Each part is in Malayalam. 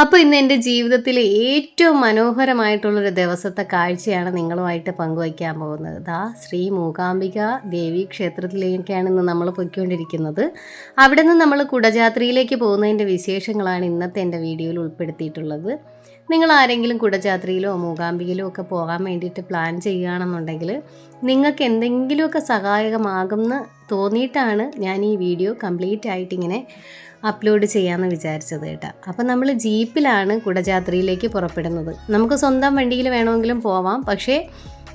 അപ്പോൾ ഇന്ന് എന്റെ ജീവിതത്തിലെ ഏറ്റവും മനോഹരമായിട്ടുള്ളൊരു ദിവസത്തെ കാഴ്ചയാണ് നിങ്ങളുമായിട്ട് പങ്കുവയ്ക്കാൻ പോകുന്നത്. ദാ ശ്രീ മൂകാംബിക ദേവി ക്ഷേത്രത്തിലേക്കാണ് ഇന്ന് നമ്മൾ പൊയ്ക്കൊണ്ടിരിക്കുന്നത്. അവിടെ നിന്ന് നമ്മൾ കുടജാത്രയിലേക്ക് പോകുന്നതിന്റെ വിശേഷങ്ങളാണ് ഇന്നത്തെ എന്റെ വീഡിയോയിൽ ഉൾപ്പെടുത്തിയിട്ടുള്ളത്. നിങ്ങൾ ആരെങ്കിലും കുടജാത്രയിലോ മൂകാംബികയിലോ ഒക്കെ പോകാൻ വേണ്ടിയിട്ട് പ്ലാൻ ചെയ്യുകയാണെന്നുണ്ടെങ്കിൽ നിങ്ങൾക്ക് എന്തെങ്കിലുമൊക്കെ സഹായകമാകുമെന്ന് തോന്നിയിട്ടാണ് ഞാൻ ഈ വീഡിയോ കംപ്ലീറ്റ് ആയിട്ട് ഇങ്ങനെ അപ്ലോഡ് ചെയ്യാമെന്ന് വിചാരിച്ചത് കേട്ടോ. അപ്പം നമ്മൾ ജീപ്പിലാണ് കുടജാത്രയിലേക്ക് പുറപ്പെടുന്നത്. നമുക്ക് സ്വന്തം വണ്ടിയിൽ വേണമെങ്കിലും പോവാം. പക്ഷേ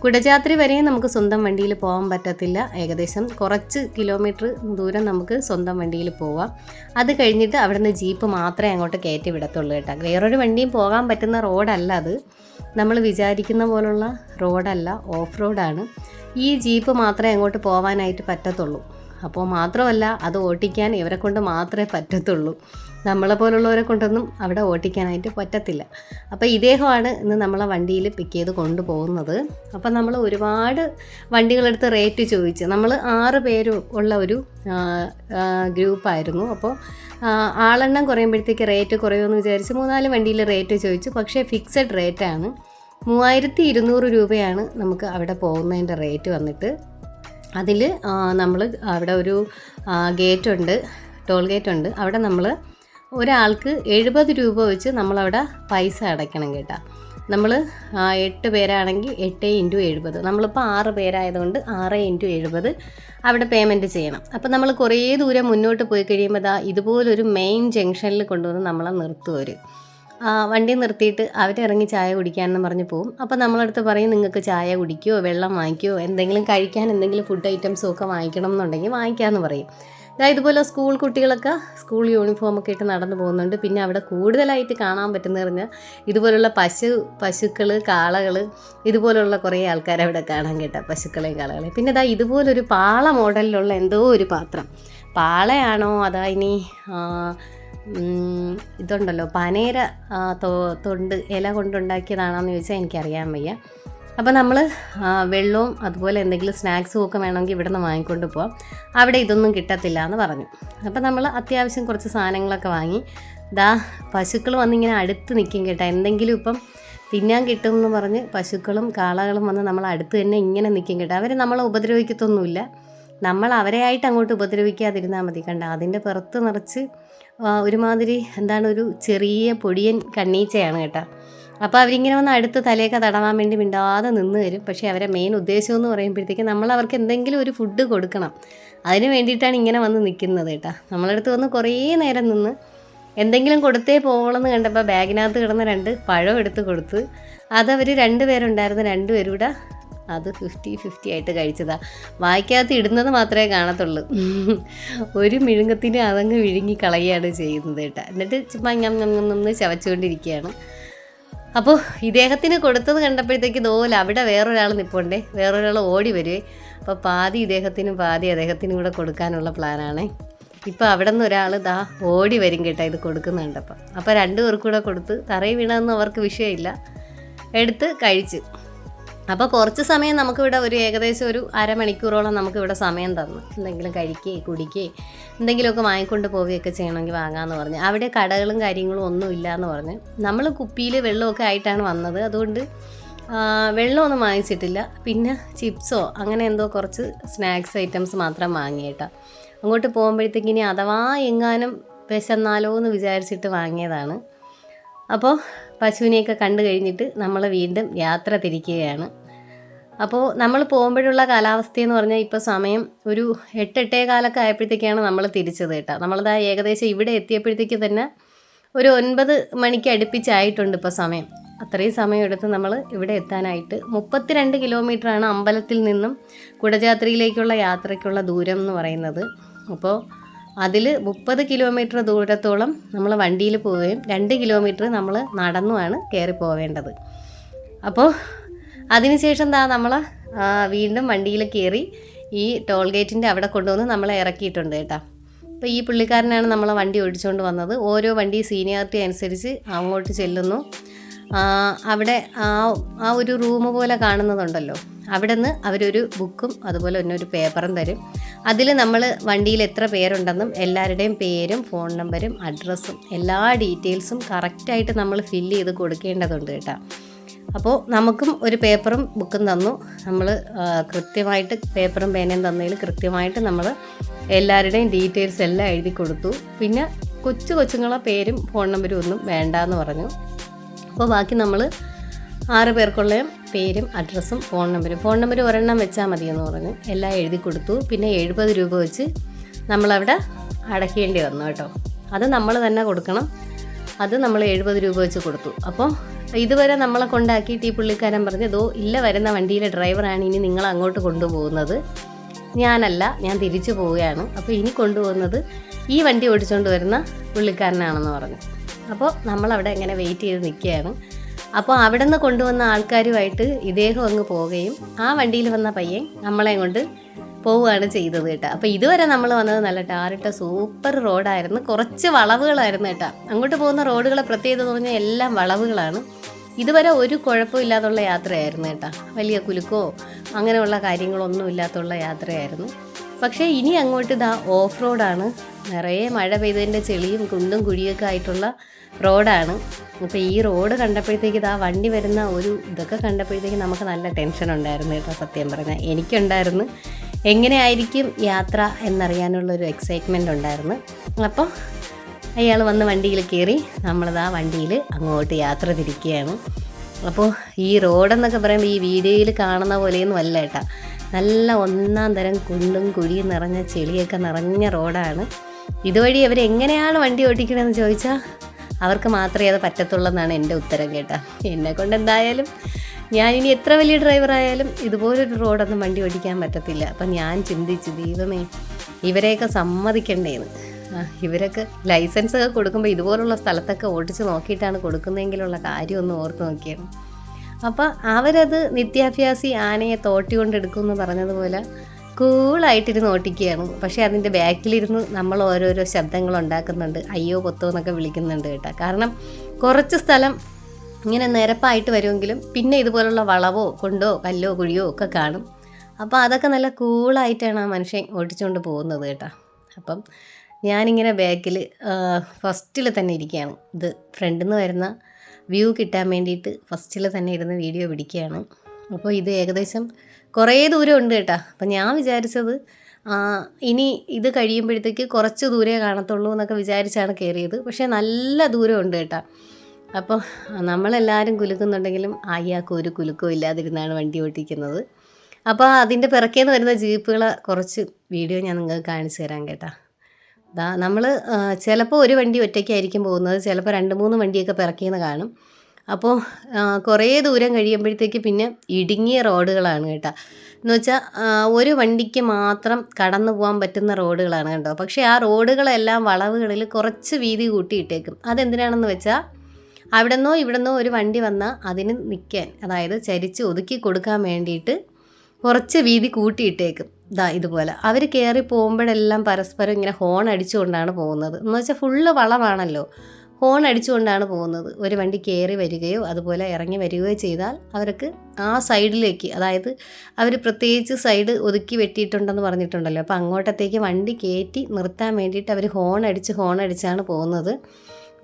കുടജാത്രി വരെയും നമുക്ക് സ്വന്തം വണ്ടിയിൽ പോകാൻ പറ്റത്തില്ല. ഏകദേശം കുറച്ച് കിലോമീറ്റർ ദൂരം നമുക്ക് സ്വന്തം വണ്ടിയിൽ പോവാം. അത് കഴിഞ്ഞിട്ട് അവിടുന്ന് ജീപ്പ് മാത്രമേ അങ്ങോട്ട് കയറ്റി വിടത്തുള്ളൂ കേട്ടോ. വേറൊരു വണ്ടിയും പോകാൻ പറ്റുന്ന റോഡല്ല അത്. നമ്മൾ വിചാരിക്കുന്ന പോലുള്ള റോഡല്ല ഓഫ് റോഡാണ്. ഈ ജീപ്പ് മാത്രമേ അങ്ങോട്ട് പോകാനായിട്ട് പറ്റത്തുള്ളൂ. അപ്പോൾ മാത്രമല്ല അത് ഓട്ടിക്കാൻ ഇവരെ കൊണ്ട് മാത്രമേ പറ്റത്തുള്ളൂ. നമ്മളെ പോലുള്ളവരെ കൊണ്ടൊന്നും അവിടെ ഓട്ടിക്കാനായിട്ട് പറ്റത്തില്ല. അപ്പോൾ ഇദ്ദേഹമാണ് ഇന്ന് നമ്മളെ വണ്ടിയിൽ പിക്ക് ചെയ്ത് കൊണ്ടുപോകുന്നത്. അപ്പോൾ നമ്മൾ ഒരുപാട് വണ്ടികളെടുത്ത് റേറ്റ് ചോദിച്ച്. നമ്മൾ ആറ് പേര് ഉള്ള ഒരു ഗ്രൂപ്പായിരുന്നു. അപ്പോൾ ആളെണ്ണം കുറയുമ്പോഴത്തേക്ക് റേറ്റ് കുറയുമെന്ന് വിചാരിച്ച് മൂന്നാൽ വണ്ടിയിൽ റേറ്റ് ചോദിച്ചു. പക്ഷേ ഫിക്സഡ് റേറ്റാണ് മൂവായിരത്തി ഇരുന്നൂറ് രൂപയാണ് നമുക്ക് അവിടെ പോകുന്നതിന്റെ റേറ്റ് വന്നിട്ട്. അതിൽ നമ്മൾ അവിടെ ഒരു ഗേറ്റ് ഉണ്ട് ടോൾ ഗേറ്റ് ഉണ്ട് അവിടെ നമ്മൾ ഒരാൾക്ക് എഴുപത് രൂപ വെച്ച് നമ്മളവിടെ പൈസ അടയ്ക്കണം കേട്ടോ. നമ്മൾ എട്ട് പേരാണെങ്കിൽ എട്ട് ഇന്റു എഴുപത്. നമ്മളിപ്പോൾ ആറ് പേരായതുകൊണ്ട് ആറ് ഇന്റു എഴുപത് അവിടെ പേയ്മെന്റ് ചെയ്യണം. അപ്പോൾ നമ്മൾ കുറേ ദൂരം മുന്നോട്ട് പോയി കഴിയുമ്പോൾ ദാ ഇതുപോലൊരു മെയിൻ ജംഗ്ഷനിൽ കൊണ്ടുവന്ന് നമ്മളെ നിർത്തുവരും വണ്ടി നിർത്തിയിട്ട് അവരിറങ്ങി ചായ കുടിക്കാനെന്ന് പറഞ്ഞ് പോകും അപ്പോൾ നമ്മളടുത്ത് പറയും നിങ്ങൾക്ക് ചായ കുടിക്കുകയോ വെള്ളം വാങ്ങിക്കുകയോ എന്തെങ്കിലും കഴിക്കാൻ എന്തെങ്കിലും ഫുഡ് ഐറ്റംസും ഒക്കെ വാങ്ങിക്കണം എന്നുണ്ടെങ്കിൽ വാങ്ങിക്കാമെന്ന് പറയും. ദാ ഇതുപോലെ സ്കൂൾ കുട്ടികളൊക്കെ സ്കൂൾ യൂണിഫോം ഒക്കെ ഇട്ട് നടന്നു പോകുന്നുണ്ട്. പിന്നെ അവിടെ കൂടുതലായിട്ട് കാണാൻ പറ്റുന്ന പറഞ്ഞാൽ ഇതുപോലുള്ള പശു പശുക്കൾ കാളകൾ ഇതുപോലുള്ള കുറേ ആൾക്കാർ അവിടെ കാണാൻ കേട്ടോ പശുക്കളെയും കാളകളെയും. പിന്നെ ദാ ഇതുപോലൊരു പാള മോഡലിലുള്ള എന്തോ ഒരു പാത്രം. പാളയാണോ? അതാ ഇനി ഇതുണ്ടല്ലോ. പനേര തൊണ്ട് ഇല കൊണ്ടുണ്ടാക്കിയതാണോന്ന് ചോദിച്ചാൽ എനിക്കറിയാൻ വയ്യ. അപ്പോൾ നമ്മൾ വെള്ളവും അതുപോലെ എന്തെങ്കിലും സ്നാക്സും ഒക്കെ വേണമെങ്കിൽ ഇവിടെ നിന്ന് വാങ്ങിക്കൊണ്ട് പോവാം. അവിടെ ഇതൊന്നും കിട്ടത്തില്ല എന്ന് പറഞ്ഞു. അപ്പോൾ നമ്മൾ അത്യാവശ്യം കുറച്ച് സാധനങ്ങളൊക്കെ വാങ്ങി. ദാ പശുക്കൾ വന്നിങ്ങനെ അടുത്ത് നിൽക്കും കേട്ടോ. എന്തെങ്കിലും ഇപ്പം തിന്നാൻ കിട്ടും എന്ന് പറഞ്ഞ് പശുക്കളും കാളകളും വന്ന് നമ്മൾ അടുത്ത് തന്നെ ഇങ്ങനെ നിൽക്കും കേട്ടോ. അവർ നമ്മളെ ഉപദ്രവിക്കത്തൊന്നുമില്ല. നമ്മൾ അവരെയായിട്ട് അങ്ങോട്ട് ഉപദ്രവിക്കാതിരുന്നാൽ മതി. കണ്ട? അതിന്റെ പുറത്ത് നിറച്ച് ഒരുമാതിരി എന്താണ് ഒരു ചെറിയ പൊടിയൻ കണ്ണീച്ചയാണ് കേട്ടോ. അപ്പോൾ അവരിങ്ങനെ വന്ന് അടുത്ത് തലയൊക്കെ തടവാൻ വേണ്ടി മിണ്ടാതെ നിന്ന് വരും. പക്ഷേ അവരെ മെയിൻ ഉദ്ദേശം എന്ന് പറയുമ്പോഴത്തേക്ക് നമ്മൾ അവർക്ക് എന്തെങ്കിലും ഒരു ഫുഡ് കൊടുക്കണം. അതിന് വേണ്ടിയിട്ടാണ് ഇങ്ങനെ വന്ന് നിൽക്കുന്നത് കേട്ടോ. നമ്മളടുത്ത് വന്ന് കുറേ നേരം നിന്ന് എന്തെങ്കിലും കൊടുത്തേ പോകണമെന്ന് കണ്ടപ്പോൾ ബാഗിനകത്ത് കിടന്ന രണ്ട് പഴം എടുത്ത് കൊടുത്ത് അതവർ രണ്ട് പേരുണ്ടായിരുന്നു രണ്ടുപേരും കൂടെ അത് ഫിഫ്റ്റി ഫിഫ്റ്റി ആയിട്ട് കഴിച്ചതാ. വായിക്കകത്ത് ഇടുന്നത് മാത്രമേ കാണത്തുള്ളൂ. ഒരു മിഴുങ്ങത്തിന് അതങ്ങ് വിഴുങ്ങി കളയുകയാണ് ചെയ്യുന്നത് കേട്ടോ. എന്നിട്ട് ചുമ്മാ ഞം ഞം ഞം ചവച്ചുകൊണ്ടിരിക്കുകയാണ്. അപ്പോൾ ഇദ്ദേഹത്തിന് കൊടുത്തത് കണ്ടപ്പോഴത്തേക്ക് ഇതുപോലെ അവിടെ വേറൊരാൾ നിൽപ്പുണ്ടേ വേറൊരാൾ ഓടി വരുവേ. അപ്പോൾ പാതി ഇദ്ദേഹത്തിനും പാതി അദ്ദേഹത്തിനും കൂടെ കൊടുക്കാനുള്ള പ്ലാനാണേ. ഇപ്പോൾ അവിടെ നിന്ന് ഒരാൾ ദാ ഓടി വരും കേട്ടോ ഇത് കൊടുക്കുന്നുണ്ടപ്പം അപ്പോൾ രണ്ടു പേർക്കൂടെ കൂടെ കൊടുത്ത് തറയിൽ വീണതൊന്നും അവർക്ക് വിഷയമില്ല. എടുത്ത് കഴിച്ചു. അപ്പോൾ കുറച്ച് സമയം നമുക്കിവിടെ ഒരു ഏകദേശം ഒരു അരമണിക്കൂറോളം നമുക്കിവിടെ സമയം തന്നു. എന്തെങ്കിലും കഴിക്കുകയും കുടിക്കുകയും എന്തെങ്കിലുമൊക്കെ വാങ്ങിക്കൊണ്ട് പോവുകയൊക്കെ ചെയ്യണമെങ്കിൽ വാങ്ങാമെന്ന് പറഞ്ഞ്. അവിടെ കടകളും കാര്യങ്ങളും ഒന്നും ഇല്ല എന്ന് പറഞ്ഞ്. നമ്മൾ കുപ്പിയിൽ വെള്ളമൊക്കെ ആയിട്ടാണ് വന്നത്. അതുകൊണ്ട് വെള്ളമൊന്നും വാങ്ങിച്ചിട്ടില്ല. പിന്നെ ചിപ്സോ അങ്ങനെ എന്തോ കുറച്ച് സ്നാക്സ് ഐറ്റംസ് മാത്രം വാങ്ങിയേട്ടാ അങ്ങോട്ട് പോകുമ്പോഴത്തേക്കിനി അഥവാ എങ്ങാനും വിശന്നാലോ എന്ന് വിചാരിച്ചിട്ട് വാങ്ങിയതാണ്. അപ്പോൾ പശുവിനെയൊക്കെ കണ്ടു കഴിഞ്ഞിട്ട് നമ്മൾ വീണ്ടും യാത്ര തിരിക്കുകയാണ്. അപ്പോൾ നമ്മൾ പോകുമ്പോഴുള്ള കാലാവസ്ഥയെന്ന് പറഞ്ഞാൽ ഇപ്പോൾ സമയം ഒരു എട്ടെട്ടേ കാലൊക്കെ ആയപ്പോഴത്തേക്കാണ് നമ്മൾ തിരിച്ചത് കേട്ടോ. നമ്മളതാ ഏകദേശം ഇവിടെ എത്തിയപ്പോഴത്തേക്ക് തന്നെ ഒരു ഒൻപത് മണിക്ക് അടുപ്പിച്ചായിട്ടുണ്ട് ഇപ്പോൾ സമയം. അത്രയും സമയം എടുത്ത് നമ്മൾ ഇവിടെ എത്താനായിട്ട് മുപ്പത്തിരണ്ട് കിലോമീറ്ററാണ് അമ്പലത്തിൽ നിന്നും കുടജാത്രിയിലേക്കുള്ള യാത്രയ്ക്കുള്ള ദൂരം എന്ന് പറയുന്നത്. അപ്പോൾ അതിൽ മുപ്പത് കിലോമീറ്റർ ദൂരത്തോളം നമ്മൾ വണ്ടിയിൽ പോവുകയും രണ്ട് കിലോമീറ്റർ നമ്മൾ നടന്നുമാണ് കയറി പോവേണ്ടത്. അപ്പോൾ അതിനുശേഷം എന്താ നമ്മൾ വീണ്ടും വണ്ടിയിൽ കയറി ഈ ടോൾ ഗേറ്റിന്റെ അവിടെ കൊണ്ടുവന്ന് നമ്മളെ ഇറക്കിയിട്ടുണ്ട് കേട്ടോ. അപ്പോൾ ഈ പുള്ളിക്കാരനാണ് നമ്മളെ വണ്ടി ഓടിച്ചുകൊണ്ട് വന്നത്. ഓരോ വണ്ടി സീനിയോറിറ്റി അനുസരിച്ച് അങ്ങോട്ട് ചെല്ലുന്നു. അവിടെ ആ ആ ഒരു റൂം പോലെ കാണുന്നതുണ്ടല്ലോ. അവിടെ നിന്ന് അവരൊരു ബുക്കും അതുപോലെ തന്നെ ഒരു പേപ്പറും തരും. അതിൽ നമ്മൾ വണ്ടിയിൽ എത്ര പേരുണ്ടെന്നും എല്ലാവരുടെയും പേരും ഫോൺ നമ്പരും അഡ്രസ്സും എല്ലാ ഡീറ്റെയിൽസും കറക്റ്റായിട്ട് നമ്മൾ ഫില്ല് ചെയ്ത് കൊടുക്കേണ്ടതുണ്ട് കേട്ടോ. അപ്പോൾ നമുക്കും ഒരു പേപ്പറും ബുക്കും തന്നു. നമ്മൾ കൃത്യമായിട്ട് പേപ്പറും പേനയും തന്നതിൽ കൃത്യമായിട്ട് നമ്മൾ എല്ലാവരുടെയും ഡീറ്റെയിൽസ് എല്ലാം എഴുതി കൊടുത്തു. പിന്നെ കൊച്ചു കൊച്ചുങ്ങളെ പേരും ഫോൺ നമ്പരും ഒന്നും വേണ്ടെന്ന് പറഞ്ഞു. അപ്പോൾ ബാക്കി നമ്മൾ ആറ് പേർക്കുള്ള പേരും അഡ്രസ്സും ഫോൺ നമ്പരും. ഫോൺ നമ്പർ ഒരെണ്ണം വെച്ചാൽ മതിയെന്ന് പറഞ്ഞ്. എല്ലാം എഴുതി കൊടുത്തു. പിന്നെ എഴുപത് രൂപ വെച്ച് നമ്മളവിടെ അടയ്ക്കേണ്ടി വന്നു കേട്ടോ. അത് നമ്മൾ തന്നെ കൊടുക്കണം. അത് നമ്മൾ എഴുപത് രൂപ വെച്ച് കൊടുത്തു. അപ്പോൾ ഇതുവരെ നമ്മളെ കൊണ്ടാക്കിയിട്ട് ഈ പുള്ളിക്കാരൻ പറഞ്ഞു ഇതോ ഇല്ല വരുന്ന വണ്ടിയിലെ ഡ്രൈവറാണ് ഇനി നിങ്ങൾ അങ്ങോട്ട് കൊണ്ടുപോകുന്നത്. ഞാനല്ല ഞാൻ തിരിച്ചു പോവുകയാണ്. അപ്പോൾ ഇനി കൊണ്ടുപോകുന്നത് ഈ വണ്ടി ഓടിച്ചുകൊണ്ട് വരുന്ന പുള്ളിക്കാരനാണെന്ന് പറഞ്ഞു. അപ്പോൾ നമ്മളവിടെ ഇങ്ങനെ വെയിറ്റ് ചെയ്ത് നിൽക്കുകയാണ്. അപ്പോൾ അവിടെ നിന്ന് കൊണ്ടുവന്ന ആൾക്കാരുമായിട്ട് ഇദ്ദേഹം അങ്ങ് പോവുകയും ആ വണ്ടിയിൽ വന്ന പയ്യൻ നമ്മളെ കൊണ്ട് പോവുകയാണ് ചെയ്തത് കേട്ടോ. അപ്പോൾ ഇതുവരെ നമ്മൾ വന്നത് നല്ല ടാറിട്ട സൂപ്പർ റോഡായിരുന്നു. കുറച്ച് വളവുകളായിരുന്നു കേട്ടോ. അങ്ങോട്ട് പോകുന്ന റോഡുകളെ പ്രത്യേകത എന്ന് പറഞ്ഞാൽ എല്ലാം വളവുകളാണ്. ഇതുവരെ ഒരു കുഴപ്പമില്ലാതുള്ള യാത്രയായിരുന്നു കേട്ടോ. വലിയ കുലുക്കോ അങ്ങനെയുള്ള കാര്യങ്ങളൊന്നും ഇല്ലാത്തുള്ള യാത്രയായിരുന്നു. പക്ഷേ ഇനി അങ്ങോട്ട് ഇതാ ഓഫ് റോഡാണ് നിറയെ മഴ പെയ്തതിന്റെ ചെളിയും കുണ്ടും കുഴിയൊക്കെ ആയിട്ടുള്ള റോഡാണ് അപ്പോൾ ഈ റോഡ് കണ്ടപ്പോഴത്തേക്ക് ഇതാ വണ്ടി വരുന്ന ഒരു ഇതൊക്കെ കണ്ടപ്പോഴത്തേക്ക് നമുക്ക് നല്ല ടെൻഷൻ ഉണ്ടായിരുന്നു കേട്ടോ സത്യം പറഞ്ഞാൽ എനിക്കുണ്ടായിരുന്നു. എങ്ങനെയായിരിക്കും യാത്ര എന്നറിയാനുള്ളൊരു എക്സൈറ്റ്മെന്റ് ഉണ്ടായിരുന്നു. അപ്പോൾ അയാൾ വന്ന് വണ്ടിയിൽ കയറി നമ്മളിതാ വണ്ടിയിൽ അങ്ങോട്ട് യാത്ര തിരിക്കുകയാണ്. അപ്പോൾ ഈ റോഡെന്നൊക്കെ പറയുമ്പോൾ ഈ വീഡിയോയിൽ കാണുന്ന പോലെയൊന്നും അല്ല കേട്ടാ. നല്ല ഒന്നാം തരം കുണ്ടും കുഴിയും നിറഞ്ഞ ചെളിയൊക്കെ നിറഞ്ഞ റോഡാണ്. ഇതുവഴി അവരെങ്ങനെയാണ് വണ്ടി ഓടിക്കണമെന്ന് ചോദിച്ചാൽ അവർക്ക് മാത്രമേ അത് പറ്റത്തുള്ളൂ എന്നാണ് എന്റെ ഉത്തരം കേട്ടാ. എന്നെ കൊണ്ട് എന്തായാലും ഇനി എത്ര വലിയ ഡ്രൈവറായാലും ഇതുപോലൊരു റോഡൊന്നും വണ്ടി ഓടിക്കാൻ പറ്റത്തില്ല. അപ്പം ഞാൻ ചിന്തിച്ചു ദൈവമേ ഇവരെയൊക്കെ സമ്മതിക്കണ്ടേന്ന്. ഇവരൊക്കെ ലൈസൻസ് ഒക്കെ കൊടുക്കുമ്പോൾ ഇതുപോലുള്ള സ്ഥലത്തൊക്കെ ഓടിച്ച് നോക്കിയിട്ടാണ് കൊടുക്കുന്നതെങ്കിലുള്ള കാര്യം ഒന്ന് ഓർത്ത് നോക്കിയാണ് അപ്പോൾ അവരത് നിത്യാഭ്യാസി ആനയെ തോട്ടി കൊണ്ടെടുക്കും എന്ന് പറഞ്ഞതുപോലെ കൂളായിട്ടിരുന്ന് ഓട്ടിക്കുകയാണ്. പക്ഷേ അതിന്റെ ബാക്കിലിരുന്ന് നമ്മൾ ഓരോരോ ശബ്ദങ്ങൾ ഉണ്ടാക്കുന്നുണ്ട്. അയ്യോ പൊത്തോ എന്നൊക്കെ വിളിക്കുന്നുണ്ട് കേട്ടോ. കാരണം കുറച്ച് സ്ഥലം ഇങ്ങനെ നിരപ്പായിട്ട് വരുമെങ്കിലും പിന്നെ ഇതുപോലുള്ള വളവോ കൊണ്ടോ കല്ലോ കുഴിയോ ഒക്കെ കാണും. അപ്പോൾ അതൊക്കെ നല്ല കൂളായിട്ടാണ് ആ മനുഷ്യൻ ഓടിച്ചുകൊണ്ട് പോകുന്നത് കേട്ടോ. അപ്പം ഞാനിങ്ങനെ ബാക്കിൽ ഫസ്റ്റിൽ തന്നെ ഇരിക്കുകയാണ്. ഇത് ഫ്രണ്ടിൽ നിന്ന് വരുന്ന വ്യൂ കിട്ടാൻ വേണ്ടിയിട്ട് ഫസ്റ്റിൽ തന്നെ ഇരുന്ന് വീഡിയോ പിടിക്കുകയാണ്. അപ്പോൾ ഇത് ഏകദേശം കുറേ ദൂരം ഉണ്ട് കേട്ടോ. അപ്പം ഞാൻ വിചാരിച്ചത് ഇനി ഇത് കഴിയുമ്പോഴത്തേക്ക് കുറച്ച് ദൂരേ കാണത്തുള്ളൂ എന്നൊക്കെ വിചാരിച്ചാണ് കയറിയത്. പക്ഷേ നല്ല ദൂരം ഉണ്ട് കേട്ടോ. അപ്പോൾ നമ്മളെല്ലാവരും കുലുക്കുന്നുണ്ടെങ്കിലും അയാൾക്ക് ഒരു കുലുക്കവും ഇല്ലാതിരുന്നാണ് വണ്ടി ഓട്ടിക്കുന്നത്. അപ്പോൾ അതിന്റെ പിറക്കേന്ന് വരുന്ന ജീപ്പുകളെ കുറച്ച് വീഡിയോ ഞാൻ നിങ്ങൾക്ക് കാണിച്ചു തരാം കേട്ടോ. നമ്മൾ ചിലപ്പോൾ ഒരു വണ്ടി ഒറ്റയ്ക്കായിരിക്കും പോകുന്നത് ചിലപ്പോൾ രണ്ട് മൂന്ന് വണ്ടിയൊക്കെ പിറക്കിയെന്ന് കാണും. അപ്പോൾ കുറേ ദൂരം കഴിയുമ്പോഴത്തേക്ക് പിന്നെ ഇടുങ്ങിയ റോഡുകളാണ് കേട്ടോ. എന്ന് വെച്ചാൽ ഒരു വണ്ടിക്ക് മാത്രം കടന്നു പോകാൻ പറ്റുന്ന റോഡുകളാണ് കേട്ടോ പക്ഷേ ആ റോഡുകളെല്ലാം വളവുകളിൽ കുറച്ച് വീതി കൂട്ടിയിട്ടേക്കും. അതെന്തിനാണെന്ന് വെച്ചാൽ അവിടെ നിന്നോ ഇവിടെ നിന്നോ ഒരു വണ്ടി വന്നാൽ അതിന് നിൽക്കാൻ അതായത് ചരിച്ച് ഒതുക്കി കൊടുക്കാൻ വേണ്ടിയിട്ട് കുറച്ച് വീതി കൂട്ടിയിട്ടേക്കും. ദാ ഇതുപോലെ. അവർ കയറി പോകുമ്പോഴെല്ലാം പരസ്പരം ഇങ്ങനെ ഹോൺ അടിച്ചുകൊണ്ടാണ് പോകുന്നത്. എന്ന് വെച്ചാൽ ഫുള്ള് വളമാണല്ലോ ഹോൺ അടിച്ചുകൊണ്ടാണ് പോകുന്നത്. ഒരു വണ്ടി കയറി വരികയോ അതുപോലെ ഇറങ്ങി വരികയോ ചെയ്താൽ അവർക്ക് ആ സൈഡിലേക്ക് അതായത് അവർ പ്രത്യേകിച്ച് സൈഡ് ഒതുക്കി വെട്ടിയിട്ടുണ്ടെന്ന് പറഞ്ഞിട്ടുണ്ടല്ലോ. അപ്പോൾ അങ്ങോട്ടത്തേക്ക് വണ്ടി കയറ്റി നിർത്താൻ വേണ്ടിയിട്ട് അവർ ഹോൺ അടിച്ച് ഹോൺ അടിച്ചാണ് പോകുന്നത്.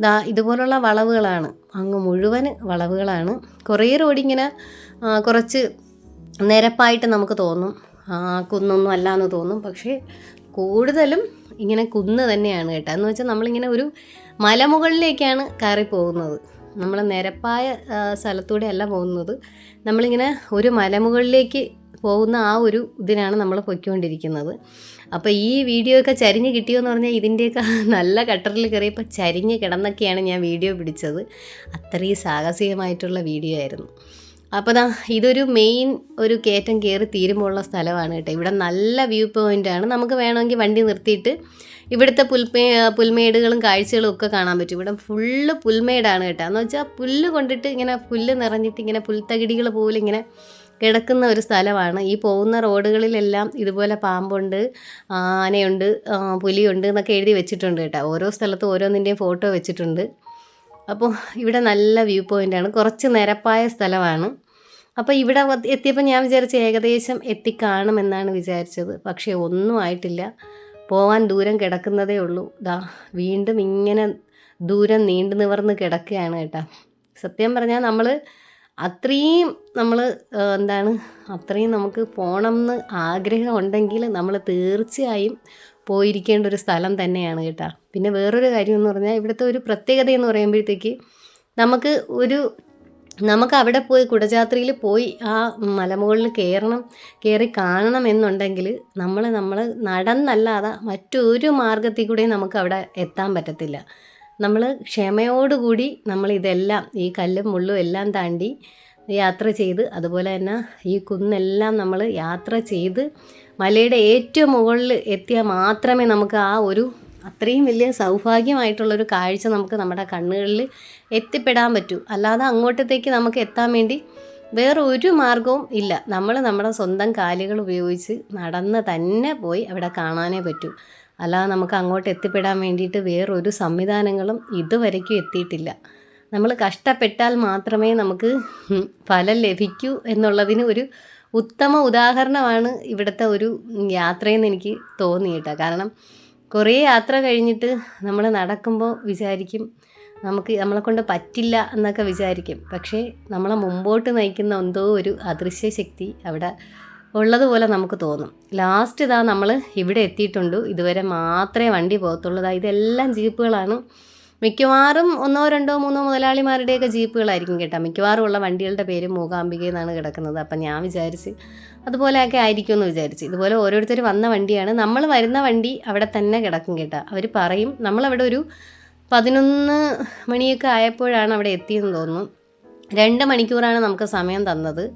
ദാ ഇതുപോലുള്ള വളവുകളാണ്. അങ്ങ് മുഴുവൻ വളവുകളാണ്. കുറേ റോഡിങ്ങനെ കുറച്ച് നിരപ്പായിട്ട് നമുക്ക് തോന്നും. കുന്നൊന്നും അല്ല എന്ന് തോന്നും. പക്ഷേ കൂടുതലും ഇങ്ങനെ കുന്ന് തന്നെയാണ് കേട്ടോ. എന്ന് വെച്ചാൽ നമ്മളിങ്ങനെ ഒരു മലമുകളിലേക്കാണ് കയറി പോകുന്നത് നമ്മൾ നിരപ്പായ സ്ഥലത്തൂടെ അല്ല പോകുന്നത്. നമ്മളിങ്ങനെ ഒരു മലമുകളിലേക്ക് പോകുന്ന ആ ഒരു ഇതിനാണ് നമ്മൾ പൊയ്ക്കൊണ്ടിരിക്കുന്നത്. അപ്പോൾ ഈ വീഡിയോ ഒക്കെ ചരിഞ്ഞ് കിട്ടിയോന്ന് പറഞ്ഞാൽ ഇതിന്റെയൊക്കെ നല്ല കട്ടറിൽ കയറിയപ്പോൾ ചരിഞ്ഞ് കിടന്നൊക്കെയാണ് ഞാൻ വീഡിയോ പിടിച്ചത്. അത്രയും സാഹസികമായിട്ടുള്ള വീഡിയോ ആയിരുന്നു. അപ്പോൾ ദാ ഇതൊരു മെയിൻ ഒരു കയറ്റം കയറി തീരുമുള്ള സ്ഥലമാണ് കേട്ടോ. ഇവിടെ നല്ല വ്യൂ പോയിന്റ് ആണ്. നമുക്ക് വേണമെങ്കിൽ വണ്ടി നിർത്തിയിട്ട് ഇവിടുത്തെ പുൽമേ പുൽമേടുകളും കാഴ്ചകളും ഒക്കെ കാണാൻ പറ്റും. ഇവിടെ ഫുള്ള് പുൽമേടാണ് കേട്ടോ. എന്ന് വെച്ചാൽ പുല്ല് കൊണ്ടിട്ട് ഇങ്ങനെ പുല്ല് നിറഞ്ഞിട്ട് ഇങ്ങനെ പുൽത്തകിടികൾ പോലെ ഇങ്ങനെ കിടക്കുന്ന ഒരു സ്ഥലമാണ്. ഈ പോകുന്ന റോഡുകളിലെല്ലാം ഇതുപോലെ പാമ്പുണ്ട് ആനയുണ്ട് പുലിയുണ്ട് എന്നൊക്കെ എഴുതി വെച്ചിട്ടുണ്ട് കേട്ടോ. ഓരോ സ്ഥലത്തും ഓരോന്നിന്റെയും ഫോട്ടോ വെച്ചിട്ടുണ്ട്. അപ്പോൾ ഇവിടെ നല്ല വ്യൂ പോയിന്റാണ് കുറച്ച് നിരപ്പായ സ്ഥലമാണ്. അപ്പോൾ ഇവിടെ എത്തിയപ്പോൾ ഞാൻ വിചാരിച്ചു ഏകദേശം എത്തിക്കാണുമെന്നാണ് വിചാരിച്ചത്. പക്ഷേ ഒന്നും ആയിട്ടില്ല. പോവാൻ ദൂരം കിടക്കുന്നതേ ഉള്ളൂ. ദാ വീണ്ടും ഇങ്ങനെ ദൂരം നീണ്ടു നിവർന്ന് കിടക്കുകയാണ് കേട്ടോ. സത്യം പറഞ്ഞാൽ നമ്മൾ അത്രയും നമ്മൾ എന്താണ് അത്രയും നമുക്ക് പോകണം എന്ന് ആഗ്രഹം ഉണ്ടെങ്കിൽ നമ്മൾ തീർച്ചയായും പോയിരിക്കേണ്ട ഒരു സ്ഥലം തന്നെയാണ് കേട്ടോ. പിന്നെ വേറൊരു കാര്യം എന്ന് പറഞ്ഞാൽ ഇവിടുത്തെ ഒരു പ്രത്യേകത എന്ന് പറയുമ്പോഴത്തേക്ക് നമുക്ക് ഒരു നമുക്ക് അവിടെ പോയി കുടജാത്രയിൽ പോയി ആ മലമുകളിൽ കയറണം കയറി കാണണം എന്നുണ്ടെങ്കിൽ നമ്മൾ നമ്മൾ നടന്നല്ലാതെ മറ്റൊരു മാർഗത്തിൽ കൂടെ നമുക്ക് അവിടെ എത്താൻ പറ്റത്തില്ല. നമ്മൾ ക്ഷമയോടുകൂടി നമ്മൾ ഇതെല്ലാം ഈ കല്ലും മുള്ളും എല്ലാം താണ്ടി യാത്ര ചെയ്ത് അതുപോലെ തന്നെ ഈ കുന്നെല്ലാം നമ്മൾ യാത്ര ചെയ്ത് മലയുടെ ഏറ്റവും മുകളിൽ എത്തിയാൽ മാത്രമേ നമുക്ക് ആ ഒരു അത്രയും വലിയ സൗഭാഗ്യമായിട്ടുള്ളൊരു കാഴ്ച നമുക്ക് നമ്മുടെ കണ്ണുകളിൽ എത്തിപ്പെടാൻ പറ്റൂ. അല്ലാതെ അങ്ങോട്ടത്തേക്ക് നമുക്ക് എത്താൻ വേണ്ടി വേറെ ഒരു മാർഗവും ഇല്ല. നമ്മൾ നമ്മുടെ സ്വന്തം കാലുകൾ ഉപയോഗിച്ച് നടന്ന് തന്നെ പോയി അവിടെ കാണാനേ പറ്റൂ. അല്ലാതെ നമുക്ക് അങ്ങോട്ട് എത്തിപ്പെടാൻ വേണ്ടിയിട്ട് വേറൊരു സംവിധാനങ്ങളും ഇതുവരയ്ക്കും എത്തിയിട്ടില്ല. നമ്മൾ കഷ്ടപ്പെട്ടാൽ മാത്രമേ നമുക്ക് ഫലം ലഭിക്കൂ എന്നുള്ളതിന് ഒരു ഉത്തമ ഉദാഹരണമാണ് ഇവിടുത്തെ ഒരു യാത്രയെന്ന് എനിക്ക് തോന്നി കാരണം കുറേ യാത്ര കഴിഞ്ഞിട്ട് നമ്മൾ നടക്കുമ്പോൾ വിചാരിക്കും നമുക്ക് നമ്മളെ കൊണ്ട് പറ്റില്ല എന്നൊക്കെ വിചാരിക്കും. പക്ഷേ നമ്മളെ മുമ്പോട്ട് നയിക്കുന്ന എന്തോ ഒരു അദൃശ്യ ശക്തി അവിടെ ഉള്ളതുപോലെ നമുക്ക് തോന്നും. ലാസ്റ്റ് ഇതാ നമ്മൾ ഇവിടെ എത്തിയിട്ടുണ്ട്. ഇതുവരെ മാത്രമേ വണ്ടി പോകത്തുള്ളൂ. ഇതാ ഇതെല്ലാം ജീപ്പുകളാണ്. മിക്കവാറും ഒന്നോ രണ്ടോ മൂന്നോ മുതലാളിമാരുടെയൊക്കെ ജീപ്പുകളായിരിക്കും കേട്ടോ. മിക്കവാറും ഉള്ള വണ്ടികളുടെ പേര് മൂകാംബിക എന്നാണ് കിടക്കുന്നത്. അപ്പം ഞാൻ വിചാരിച്ച് അതുപോലെയൊക്കെ ആയിരിക്കും എന്ന് വിചാരിച്ച്. ഇതുപോലെ ഓരോരുത്തർ വന്ന വണ്ടിയാണ്. നമ്മൾ വരുന്ന വണ്ടി അവിടെ തന്നെ കിടക്കും കേട്ടോ. അവർ പറയും നമ്മളവിടെ ഒരു പതിനൊന്ന് മണിയൊക്കെ ആയപ്പോഴാണ് അവിടെ എത്തിയെന്ന് തോന്നുന്നു. രണ്ട് മണിക്കൂറാണ് നമുക്ക് സമയം തന്നത്.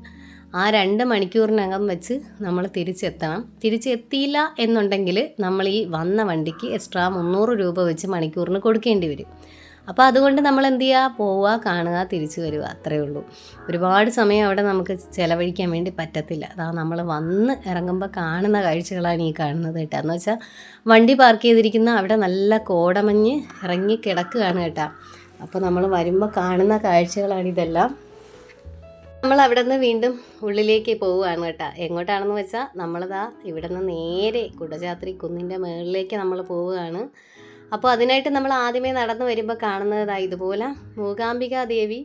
ആ രണ്ട് മണിക്കൂറിനകം വെച്ച് നമ്മൾ തിരിച്ചെത്തണം. തിരിച്ചെത്തിയില്ല എന്നുണ്ടെങ്കിൽ നമ്മൾ ഈ വന്ന വണ്ടിക്ക് എക്സ്ട്രാ മുന്നൂറ് രൂപ വെച്ച് മണിക്കൂറിന് കൊടുക്കേണ്ടി വരും. അപ്പോൾ അതുകൊണ്ട് നമ്മൾ എന്ത് ചെയ്യുക? പോവുക കാണുക തിരിച്ചു വരിക. അത്രയേ ഉള്ളൂ. ഒരുപാട് സമയം അവിടെ നമുക്ക് ചിലവഴിക്കാൻ വേണ്ടി പറ്റത്തില്ല. അതാ നമ്മൾ വന്ന് ഇറങ്ങുമ്പോൾ കാണുന്ന കാഴ്ചകളാണ് ഈ കാണുന്നത് കേട്ടോ. എന്ന് വെച്ചാൽ വണ്ടി പാർക്ക് ചെയ്തിരിക്കുന്ന അവിടെ നല്ല കോടമഞ്ഞ് ഇറങ്ങി കിടക്കുകയാണ് കേട്ടോ. അപ്പോൾ നമ്മൾ വരുമ്പോൾ കാണുന്ന കാഴ്ചകളാണ് ഇതെല്ലാം. നമ്മൾ അവിടെ നിന്ന് വീണ്ടും ഉള്ളിലേക്ക് പോവുകയാണ് കേട്ടോ. എങ്ങോട്ടാണെന്ന് വെച്ചാൽ നമ്മളിതാ ഇവിടെ നിന്ന് നേരെ കുടജാത്രി കുന്നിന്റെ മുകളിലേക്ക് നമ്മൾ പോവുകയാണ്. അപ്പോൾ അതിനായിട്ട് നമ്മൾ ആദ്യമേ നടന്നു വരുമ്പോൾ കാണുന്നതാ ഇതുപോലെ മൂകാംബിക ദേവി.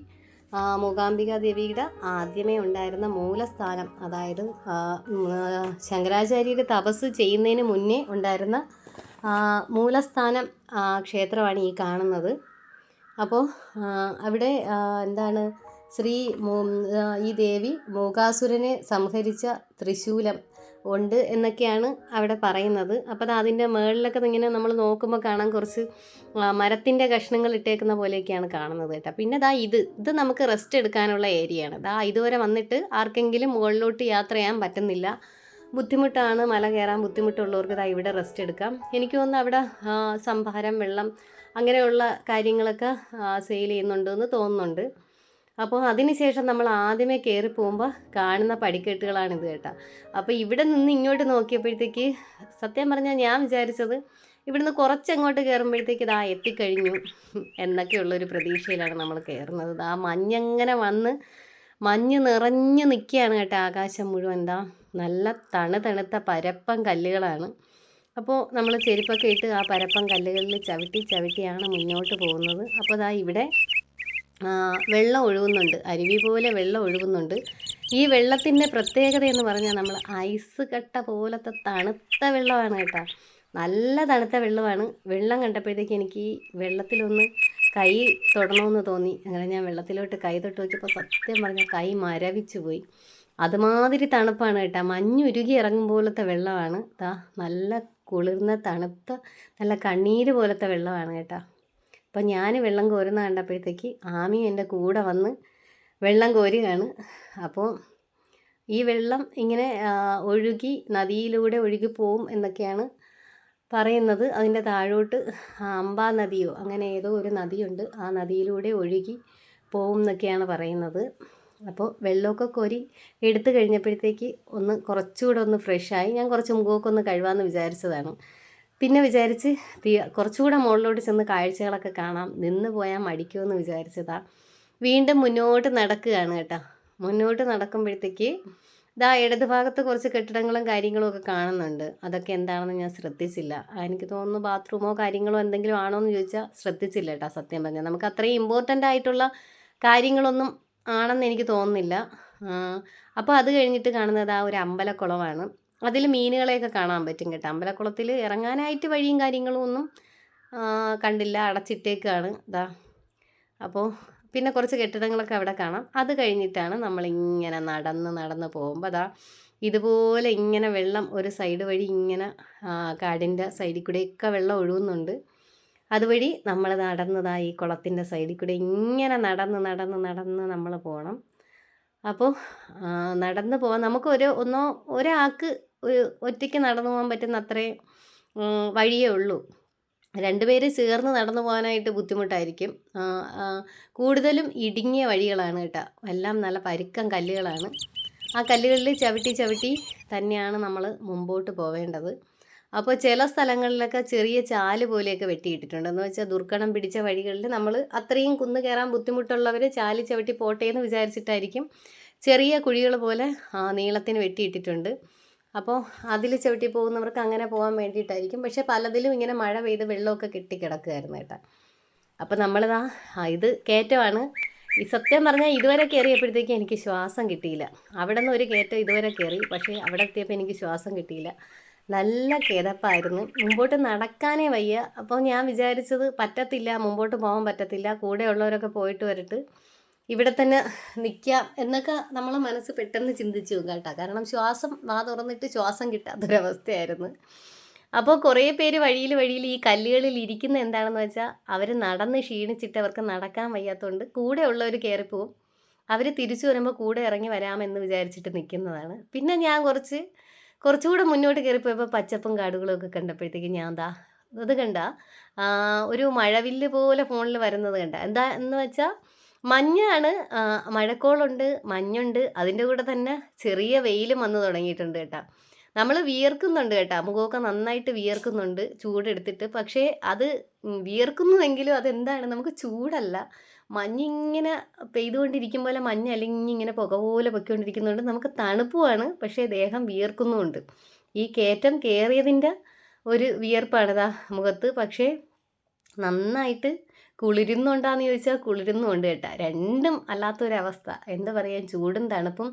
മൂകാംബിക ദേവിയുടെ ആദ്യമേ ഉണ്ടായിരുന്ന മൂലസ്ഥാനം അതായത് ശങ്കരാചാര്യർ തപസ് ചെയ്യുന്നതിന് മുന്നേ ഉണ്ടായിരുന്ന മൂലസ്ഥാനം ക്ഷേത്രമാണ് ഈ കാണുന്നത്. അപ്പോൾ അവിടെ എന്താണ് ശ്രീ ഈ ദേവി മൂകാസുരനെ സംഹരിച്ച ത്രിശൂലം ഉണ്ട് എന്നൊക്കെയാണ് അവിടെ പറയുന്നത്. അപ്പോൾ അത് അതിന്റെ മുകളിലൊക്കെ ഇങ്ങനെ നമ്മൾ നോക്കുമ്പോൾ കാണാൻ കുറച്ച് മരത്തിന്റെ കഷ്ണങ്ങൾ ഇട്ടേക്കുന്ന പോലെയൊക്കെയാണ് കാണുന്നത് കേട്ടോ. പിന്നെ ദാ ഇത് ഇത് നമുക്ക് റെസ്റ്റ് എടുക്കാനുള്ള ഏരിയയാണ് ദാ ഇതുവരെ വന്നിട്ട് ആർക്കെങ്കിലും മുകളിലോട്ട് യാത്ര ചെയ്യാൻ പറ്റുന്നില്ല. ബുദ്ധിമുട്ടാണ് മല കയറാൻ ബുദ്ധിമുട്ടുള്ളവർക്ക് ദാ ഇവിടെ റെസ്റ്റ് എടുക്കാം. എനിക്ക് തോന്നുന്നു അവിടെ സംഭാരം വെള്ളം അങ്ങനെയുള്ള കാര്യങ്ങളൊക്കെ സെയിൽ ചെയ്യുന്നുണ്ടെന്ന് തോന്നുന്നുണ്ട്. അപ്പോൾ അതിനുശേഷം നമ്മൾ ആദ്യമേ കയറി പോകുമ്പോൾ കാണുന്ന പടിക്കെട്ടുകളാണിത് കേട്ടോ. അപ്പോൾ ഇവിടെ നിന്ന് ഇങ്ങോട്ട് നോക്കിയപ്പോഴത്തേക്ക് സത്യം പറഞ്ഞാൽ ഞാൻ വിചാരിച്ചത് ഇവിടുന്ന് കുറച്ചങ്ങോട്ട് കയറുമ്പോഴത്തേക്ക് ഇതാ എത്തിക്കഴിഞ്ഞു എന്നൊക്കെയുള്ളൊരു പ്രതീക്ഷയിലാണ് നമ്മൾ കയറുന്നത് ആ മഞ്ഞങ്ങനെ വന്ന് മഞ്ഞ് നിറഞ്ഞു നിൽക്കുകയാണ് കേട്ടോ ആകാശം മുഴുവൻ. എന്താ നല്ല തണു തണുത്ത പരപ്പൻ കല്ലുകളാണ്. അപ്പോൾ നമ്മൾ ചെരുപ്പൊക്കെ ഇട്ട് ആ പരപ്പം കല്ലുകളിൽ ചവിട്ടി ചവിട്ടിയാണ് മുന്നോട്ട് പോകുന്നത്. അപ്പോൾ ദാ ഇവിടെ വെള്ളം ഒഴുകുന്നുണ്ട്. അരുവി പോലെ വെള്ളം ഒഴുകുന്നുണ്ട്. ഈ വെള്ളത്തിന്റെ പ്രത്യേകത എന്ന് പറഞ്ഞാൽ നമ്മൾ ഐസ് കട്ട പോലത്തെ തണുത്ത വെള്ളമാണ് കേട്ടോ. നല്ല തണുത്ത വെള്ളമാണ്. വെള്ളം കണ്ടപ്പോഴത്തേക്ക് എനിക്ക് ഈ വെള്ളത്തിലൊന്ന് കൈ തൊടണമെന്ന് തോന്നി. അങ്ങനെ ഞാൻ വെള്ളത്തിലോട്ട് കൈ തൊട്ട് വെച്ചപ്പോൾ സത്യം പറഞ്ഞാൽ കൈ മരവിച്ചു പോയി. അതുമാതിരി തണുപ്പാണ് കേട്ടോ. മഞ്ഞുരുകി ഇറങ്ങും പോലത്തെ വെള്ളമാണ്. ദാ നല്ല കുളിർന്ന തണുത്ത നല്ല കണ്ണീര് പോലത്തെ വെള്ളമാണ് കേട്ടോ. അപ്പം ഞാൻ വെള്ളം കോരുന്ന കണ്ടപ്പോഴത്തേക്ക് ആമി എന്റെ കൂടെ വന്ന് വെള്ളം കോരുകയാണ്. അപ്പോൾ ഈ വെള്ളം ഇങ്ങനെ ഒഴുകി നദിയിലൂടെ ഒഴുകി പോവും എന്നൊക്കെയാണ് പറയുന്നത്. അതിന്റെ താഴോട്ട് അമ്പാ നദിയോ അങ്ങനെ ഏതോ ഒരു നദിയുണ്ട്. ആ നദിയിലൂടെ ഒഴുകി പോവും എന്നൊക്കെയാണ് പറയുന്നത്. അപ്പോൾ വെള്ളമൊക്കെ കോരി എടുത്തു കഴിഞ്ഞപ്പോഴത്തേക്ക് ഒന്ന് കുറച്ചുകൂടെ ഒന്ന് ഫ്രഷായി. ഞാൻ കുറച്ച് മുഖമൊക്കെ ഒന്ന് കഴുകാമെന്ന് വിചാരിച്ചതാണ്. പിന്നെ വിചാരിച്ച് തീ കുറച്ചുകൂടെ മുകളിലോട്ട് ചെന്ന് കാഴ്ചകളൊക്കെ കാണാം. നിന്ന് പോയാൽ മടിക്കുമെന്ന് വിചാരിച്ചതാ. വീണ്ടും മുന്നോട്ട് നടക്കുകയാണ് കേട്ടോ. മുന്നോട്ട് നടക്കുമ്പോഴത്തേക്ക് ഇതാ ഇടത് ഭാഗത്ത് കുറച്ച് കെട്ടിടങ്ങളും കാര്യങ്ങളും ഒക്കെ കാണുന്നുണ്ട്. അതൊക്കെ എന്താണെന്ന് ഞാൻ ശ്രദ്ധിച്ചില്ല. എനിക്ക് തോന്നുന്നു ബാത്റൂമോ കാര്യങ്ങളോ എന്തെങ്കിലും ആണോ എന്ന് ചോദിച്ചാൽ ശ്രദ്ധിച്ചില്ല കേട്ടോ സത്യം പറഞ്ഞാൽ നമുക്ക് അത്രയും ഇമ്പോർട്ടന്റ് ആയിട്ടുള്ള കാര്യങ്ങളൊന്നും ആണെന്ന് എനിക്ക് തോന്നുന്നില്ല. അപ്പോൾ അത് കഴിഞ്ഞിട്ട് കാണുന്നത് ആ ഒരു അമ്പലക്കുളമാണ് അതിൽ മീനുകളെയൊക്കെ കാണാൻ പറ്റും കേട്ടോ. അമ്പലക്കുളത്തിൽ ഇറങ്ങാനായിട്ട് വഴിയും കാര്യങ്ങളും ഒന്നും കണ്ടില്ല. അടച്ചിട്ടേക്കാണ്. ഇതാ അപ്പോൾ പിന്നെ കുറച്ച് കെട്ടിടങ്ങളൊക്കെ അവിടെ കാണാം. അത് കഴിഞ്ഞിട്ടാണ് നമ്മളിങ്ങനെ നടന്ന് നടന്ന് പോകുമ്പോൾ അതാ ഇതുപോലെ ഇങ്ങനെ വെള്ളം ഒരു സൈഡ് വഴി ഇങ്ങനെ കാടിന്റെ സൈഡിൽ കൂടെയൊക്കെ വെള്ളം ഒഴുകുന്നുണ്ട്. അതുവഴി നമ്മൾ നടന്നതാ ഈ കുളത്തിന്റെ സൈഡിൽ കൂടെ ഇങ്ങനെ നടന്ന് നടന്ന് നടന്ന് നമ്മൾ പോകണം അപ്പോൾ നടന്ന് പോകാൻ നമുക്ക് ഒരു ഒന്നോ ഒരാൾക്ക് ഒരു ഒറ്റയ്ക്ക് നടന്നു പോകാൻ പറ്റുന്ന അത്രയും വഴിയേ ഉള്ളൂ. രണ്ടുപേര് ചേർന്ന് നടന്നു പോകാനായിട്ട് ബുദ്ധിമുട്ടായിരിക്കും. കൂടുതലും ഇടുങ്ങിയ വഴികളാണ് കേട്ടോ. എല്ലാം നല്ല പരുക്കം കല്ലുകളാണ്. ആ കല്ലുകളിൽ ചവിട്ടി ചവിട്ടി തന്നെയാണ് നമ്മൾ മുമ്പോട്ട് പോവേണ്ടത്. അപ്പോൾ ചില സ്ഥലങ്ങളിലൊക്കെ ചെറിയ ചാൽ പോലെയൊക്കെ വെട്ടിയിട്ടിട്ടുണ്ട്. എന്ന് വെച്ചാൽ ദുർഘടം പിടിച്ച വഴികളിൽ നമ്മൾ അത്രയും കുന്ന് കയറാൻ ബുദ്ധിമുട്ടുള്ളവർ ചാലി ചവിട്ടി പോട്ടെ എന്ന് വിചാരിച്ചിട്ടായിരിക്കും ചെറിയ കുഴികൾ പോലെ നീളത്തിന് വെട്ടിയിട്ടിട്ടുണ്ട്. അപ്പോൾ അതിൽ ചവിട്ടി പോകുന്നവർക്ക് അങ്ങനെ പോകാൻ വേണ്ടിയിട്ടായിരിക്കും. പക്ഷേ പലതിലും ഇങ്ങനെ മഴ പെയ്ത് വെള്ളമൊക്കെ കെട്ടിക്കിടക്കുമായിരുന്നു കേട്ടോ അപ്പോൾ നമ്മളിതാ ഇത് കയറ്റമാണ്. ഈ സത്യം പറഞ്ഞാൽ ഇതുവരെ കയറിയപ്പോഴത്തേക്കും എനിക്ക് ശ്വാസം കിട്ടിയില്ല. അവിടെ നിന്ന് ഒരു കയറ്റം ഇതുവരെ കയറി. പക്ഷേ അവിടെ എത്തിയപ്പോൾ എനിക്ക് ശ്വാസം കിട്ടിയില്ല. നല്ല കിതപ്പായിരുന്നു. മുമ്പോട്ട് നടക്കാനേ വയ്യ. അപ്പോൾ ഞാൻ വിചാരിച്ചത് പറ്റത്തില്ല മുമ്പോട്ട് പോകാൻ പറ്റത്തില്ല കൂടെ ഉള്ളവരൊക്കെ പോയിട്ട് വരട്ട്. ഇവിടെ തന്നെ നിൽക്കാം എന്നൊക്കെ നമ്മൾ മനസ്സ് പെട്ടെന്ന് ചിന്തിച്ചു കേട്ടോ. കാരണം ശ്വാസം വാ തുറന്നിട്ട് ശ്വാസം കിട്ടാത്തൊരവസ്ഥയായിരുന്നു. അപ്പോൾ കുറേ പേര് വഴിയിൽ വഴിയിൽ ഈ കല്ലുകളിൽ ഇരിക്കുന്ന എന്താണെന്ന് വെച്ചാൽ അവർ നടന്ന് ക്ഷീണിച്ചിട്ട് അവർക്ക് നടക്കാൻ വയ്യാത്തതുകൊണ്ട് കൂടെ ഉള്ളവർ കയറിപ്പോവും അവർ തിരിച്ചു വരുമ്പോൾ കൂടെ ഇറങ്ങി വരാമെന്ന് വിചാരിച്ചിട്ട് നിൽക്കുന്നതാണ് പിന്നെ ഞാൻ കുറച്ച് കുറച്ചുകൂടെ മുന്നോട്ട് കയറിപ്പോയപ്പോൾ പച്ചപ്പും കാടുകളും ഒക്കെ കണ്ടപ്പോഴത്തേക്ക് ഞാൻ എന്താ അത് കണ്ട ഒരു മഴവില്ല് പോലെ ഫോണിൽ വരുന്നത് കണ്ട. എന്താ എന്ന് വെച്ചാൽ മഞ്ഞാണ് മഴക്കോളുണ്ട് മഞ്ഞുണ്ട്. അതിന്റെ കൂടെ തന്നെ ചെറിയ വെയിലും വന്ന് തുടങ്ങിയിട്ടുണ്ട് കേട്ടോ. നമ്മൾ വിയർക്കുന്നുണ്ട് കേട്ടോ. മുഖമൊക്കെ നന്നായിട്ട് വിയർക്കുന്നുണ്ട് ചൂടെടുത്തിട്ട്. പക്ഷേ അത് വിയർക്കുന്നതെങ്കിലും അതെന്താണ്? നമുക്ക് ചൂടല്ല. മഞ്ഞിങ്ങനെ പെയ്തുകൊണ്ടിരിക്കും പോലെ മഞ്ഞ് അല്ലെങ്കിൽ ഇങ്ങനെ പുക പോലെ പൊയ്ക്കൊണ്ടിരിക്കുന്നുണ്ട്. നമുക്ക് തണുപ്പുമാണ് പക്ഷേ ദേഹം വിയർക്കുന്നുമുണ്ട്. ഈ കയറ്റം കയറിയതിന്റെ ഒരു വിയർപ്പാണിതാ മുഖത്ത്. പക്ഷേ നന്നായിട്ട് കുളിരുന്നുണ്ടാന്ന് ചോദിച്ചാൽ കുളിരുന്നുണ്ട് കേട്ടോ. രണ്ടും അല്ലാത്തൊരവസ്ഥ. എന്താ പറയുക ചൂടും തണുപ്പും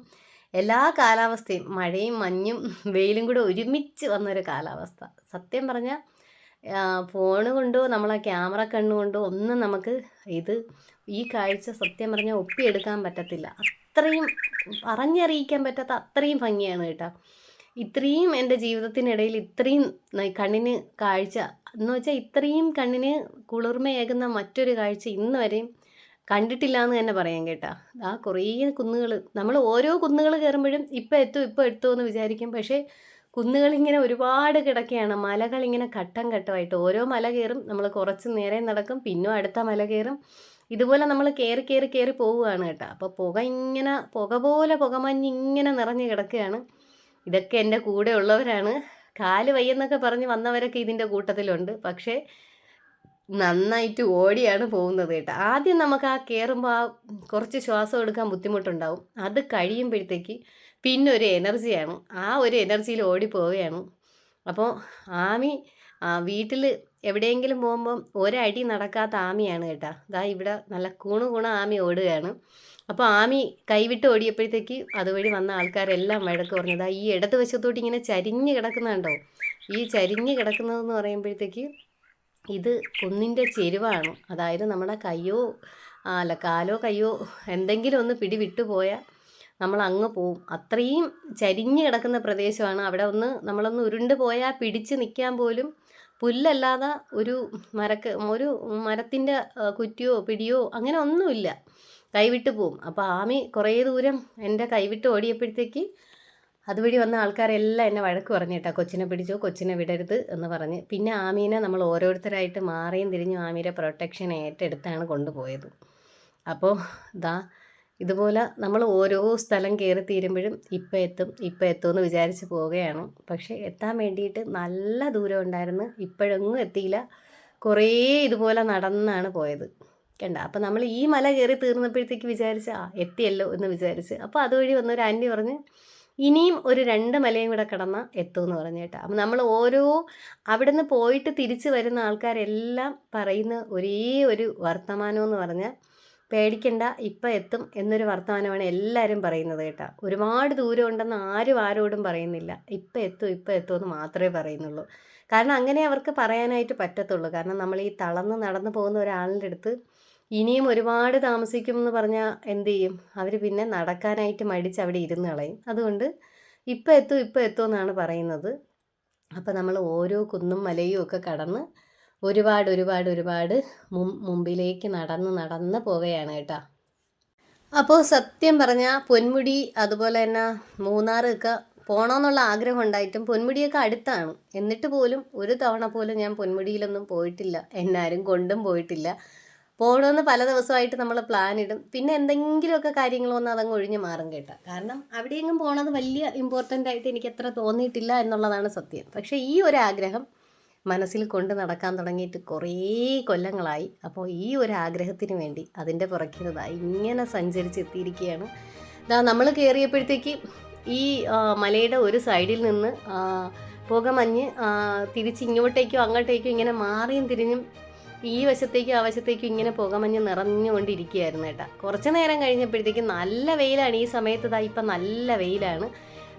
എല്ലാ കാലാവസ്ഥയും മഴയും മഞ്ഞും വെയിലും കൂടെ ഒരുമിച്ച് വന്നൊരു കാലാവസ്ഥ. സത്യം പറഞ്ഞാൽ ഫോണ് കൊണ്ടോ നമ്മളെ ക്യാമറ കണ്ണുകൊണ്ടോ ഒന്നും നമുക്ക് ഇത് ഈ കാഴ്ച സത്യം പറഞ്ഞാൽ ഒപ്പിയെടുക്കാൻ പറ്റത്തില്ല. അത്രയും പറഞ്ഞറിയിക്കാൻ പറ്റാത്ത അത്രയും ഭംഗിയാണ് കേട്ടോ. ഇത്രയും എന്റെ ജീവിതത്തിനിടയിൽ ഇത്രയും കണ്ണിന് കാഴ്ച എന്ന് വെച്ചാൽ ഇത്രയും കണ്ണിന് കുളിർമയേകുന്ന മറ്റൊരു കാഴ്ച ഇന്ന് വരെയും കണ്ടിട്ടില്ല എന്ന് തന്നെ പറയാം കേട്ടാ. ആ കുറേ കുന്നുകൾ നമ്മൾ ഓരോ കുന്നുകൾ കയറുമ്പോഴും ഇപ്പം എത്തും ഇപ്പം എത്തും എന്ന് വിചാരിക്കും. പക്ഷേ കുന്നുകളിങ്ങനെ ഒരുപാട് കിടക്കുകയാണ് മലകളിങ്ങനെ ഘട്ടം ഘട്ടമായിട്ട്. ഓരോ മല കയറും നമ്മൾ കുറച്ച് നേരെ നടക്കും പിന്നും അടുത്ത മല കയറും ഇതുപോലെ നമ്മൾ കയറി കയറി കയറി പോവുകയാണ് കേട്ടോ. അപ്പോൾ പുക ഇങ്ങനെ പുക പോലെ പുകമഞ്ഞ് ഇങ്ങനെ നിറഞ്ഞ് കിടക്കുകയാണ്. ഇതൊക്കെ എന്റെ കൂടെ ഉള്ളവരാണ്. കാൽ വയ്യെന്നൊക്കെ പറഞ്ഞ് വന്നവരൊക്കെ ഇതിന്റെ കൂട്ടത്തിലുണ്ട്. പക്ഷേ നന്നായിട്ട് ഓടിയാണ് പോകുന്നത് കേട്ടോ. ആദ്യം നമുക്ക് ആ കയറുമ്പോൾ ആ കുറച്ച് ശ്വാസം എടുക്കാൻ ബുദ്ധിമുട്ടുണ്ടാവും. അത് കഴിയുമ്പോഴത്തേക്ക് പിന്നെ ഒരു എനർജിയാണ്. ആ ഒരു എനർജിയിൽ ഓടി പോവുകയാണ് അപ്പോൾ ആമി വീട്ടിൽ എവിടെയെങ്കിലും പോകുമ്പം ഒരടി നടക്കാത്ത ആമിയാണ് കേട്ടോ. ദാ ഇവിടെ നല്ല കൂണ് കൂണ ആമി ഓടുകയാണ്. അപ്പോൾ ആമി കൈവിട്ട് ഓടിയപ്പോഴത്തേക്ക് അതുവഴി വന്ന ആൾക്കാരെല്ലാം വഴക്ക് പറഞ്ഞതാ. ഈ ഇടത് വശത്തോട്ട് ഇങ്ങനെ ചരിഞ്ഞ് കിടക്കുന്നുണ്ടോ ഈ ചരിഞ്ഞ് കിടക്കുന്നതെന്ന് പറയുമ്പോഴത്തേക്ക് ഇത് കുന്നിന്റെ ചെരുവാണ്. അതായത് നമ്മുടെ കയ്യോ അല്ല കാലോ കയ്യോ എന്തെങ്കിലും ഒന്ന് പിടിവിട്ടുപോയാൽ നമ്മൾ അങ്ങ് പോവും. അത്രയും ചരിഞ്ഞ് കിടക്കുന്ന പ്രദേശമാണ്. അവിടെ ഒന്ന് നമ്മളൊന്ന് ഉരുണ്ട് പോയാൽ പിടിച്ച് നിൽക്കാൻ പോലും പുല്ലല്ലാതെ ഒരു മരക്ക് ഒരു മരത്തിന്റെ കുറ്റിയോ പിടിയോ അങ്ങനെ ഒന്നുമില്ല. കൈവിട്ട് പോവും. അപ്പോൾ ആമി കുറേ ദൂരം എന്റെ കൈവിട്ട് ഓടിയപ്പോഴത്തേക്ക് അതുവഴി വന്ന ആൾക്കാരെല്ലാം എന്നെ വഴക്ക് പറഞ്ഞു കേട്ടോ. കൊച്ചിനെ പിടിച്ചോ കൊച്ചിനെ വിടരുത് എന്ന് പറഞ്ഞ്. പിന്നെ ആമീനെ നമ്മൾ ഓരോരുത്തരായിട്ട് മാറിയും തിരിഞ്ഞും ആമീരെ പ്രൊട്ടക്ഷൻ ഏറ്റെടുത്താണ് കൊണ്ടുപോയത്. അപ്പോൾ ദാ ഇതുപോലെ നമ്മൾ ഓരോ സ്ഥലം കയറി തീരുമ്പോഴും ഇപ്പം എത്തും ഇപ്പം എത്തും എന്ന് വിചാരിച്ച് പോവുകയാണ്. പക്ഷേ എത്താൻ വേണ്ടിയിട്ട് നല്ല ദൂരം ഉണ്ടായിരുന്നു. ഇപ്പോഴെങ്ങും എത്തിയില്ല. കുറേ ഇതുപോലെ നടന്നാണ് പോയത്. കണ്ട. അപ്പോൾ നമ്മൾ ഈ മല കയറി തീർന്നപ്പോഴത്തേക്ക് വിചാരിച്ച് ആ എത്തിയല്ലോ എന്ന് വിചാരിച്ച്. അപ്പോൾ അതുവഴി വന്നൊരു ആന്റി പറഞ്ഞ് ഇനിയും ഒരു രണ്ട് മലയും കൂടെ കടന്നാൽ എത്തുമെന്ന് പറഞ്ഞു കേട്ടോ. അപ്പം നമ്മൾ ഓരോ അവിടെ നിന്ന് പോയിട്ട് തിരിച്ച് വരുന്ന ആൾക്കാരെല്ലാം പറയുന്ന ഒരേ ഒരു വർത്തമാനം എന്ന് പറഞ്ഞാൽ പേടിക്കണ്ട ഇപ്പം എത്തും എന്നൊരു വർത്തമാനമാണ് എല്ലാവരും പറയുന്നത് കേട്ടോ. ഒരുപാട് ദൂരം ഉണ്ടെന്ന് ആരും ആരോടും പറയുന്നില്ല. ഇപ്പം എത്തും ഇപ്പം എത്തുമെന്ന് മാത്രമേ പറയുന്നുള്ളൂ. കാരണം അങ്ങനെ അവർക്ക് പറയാനായിട്ട് പറ്റത്തുള്ളൂ. കാരണം നമ്മൾ ഈ തളർന്ന് നടന്നു പോകുന്ന ഒരാളിന്റെ അടുത്ത് ഇനിയും ഒരുപാട് താമസിക്കും എന്ന് പറഞ്ഞാൽ എന്ത് ചെയ്യും? അവർ പിന്നെ നടക്കാനായിട്ട് മടിച്ച് അവിടെ ഇരുന്ന് കളയും. അതുകൊണ്ട് ഇപ്പം എത്തും ഇപ്പം എത്തും എന്നാണ് പറയുന്നത്. അപ്പോൾ നമ്മൾ ഓരോ കുന്നും മലയും ഒക്കെ കടന്ന് ഒരുപാട് ഒരുപാട് ഒരുപാട് മുമ്പിലേക്ക് നടന്ന് നടന്ന് പോവുകയാണ് കേട്ടോ. അപ്പോൾ സത്യം പറഞ്ഞാൽ പൊന്മുടി അതുപോലെ തന്നെ മൂന്നാറൊക്കെ പോകണമെന്നുള്ള ആഗ്രഹം ഉണ്ടായിട്ടും പൊന്മുടിയൊക്കെ അടുത്താണ്. എന്നിട്ട് പോലും ഒരു തവണ പോലും ഞാൻ പൊന്മുടിയിലൊന്നും പോയിട്ടില്ല. എന്നാരും കൊണ്ടും പോയിട്ടില്ല. പോകണമെന്ന് പല ദിവസമായിട്ട് നമ്മൾ പ്ലാൻ ഇടും. പിന്നെ എന്തെങ്കിലുമൊക്കെ കാര്യങ്ങൾ വന്ന് അതങ്ങ് ഒഴിഞ്ഞു മാറും കേട്ടോ. കാരണം അവിടെയെങ്കിലും പോകണത് വലിയ ഇമ്പോർട്ടന്റ് ആയിട്ട് എനിക്ക് എത്ര തോന്നിയിട്ടില്ല എന്നുള്ളതാണ് സത്യം. പക്ഷേ ഈ ഒരു ആഗ്രഹം മനസ്സിൽ കൊണ്ട് നടക്കാൻ തുടങ്ങിയിട്ട് കുറേ കൊല്ലങ്ങളായി. അപ്പോൾ ഈ ഒരു ആഗ്രഹത്തിന് വേണ്ടി അതിന്റെ പുറക്കുന്നതായി ഇങ്ങനെ സഞ്ചരിച്ചെത്തിയിരിക്കുകയാണ്. ഇതാ നമ്മൾ കയറിയപ്പോഴത്തേക്ക് ഈ മലയുടെ ഒരു സൈഡിൽ നിന്ന് പുകമഞ്ഞ് തിരിച്ച് ഇങ്ങോട്ടേക്കോ അങ്ങോട്ടേക്കോ ഇങ്ങനെ മാറിയും തിരിഞ്ഞും ഈ വശത്തേക്കും ആ വശത്തേക്കും ഇങ്ങനെ പുകമഞ്ഞ് നിറഞ്ഞുകൊണ്ടിരിക്കുകയായിരുന്നു കേട്ടോ കുറച്ച് നേരം കഴിഞ്ഞപ്പോഴത്തേക്കും നല്ല വെയിലാണ്. ഈ സമയത്ത് ഇതാ ഇപ്പം നല്ല വെയിലാണ്.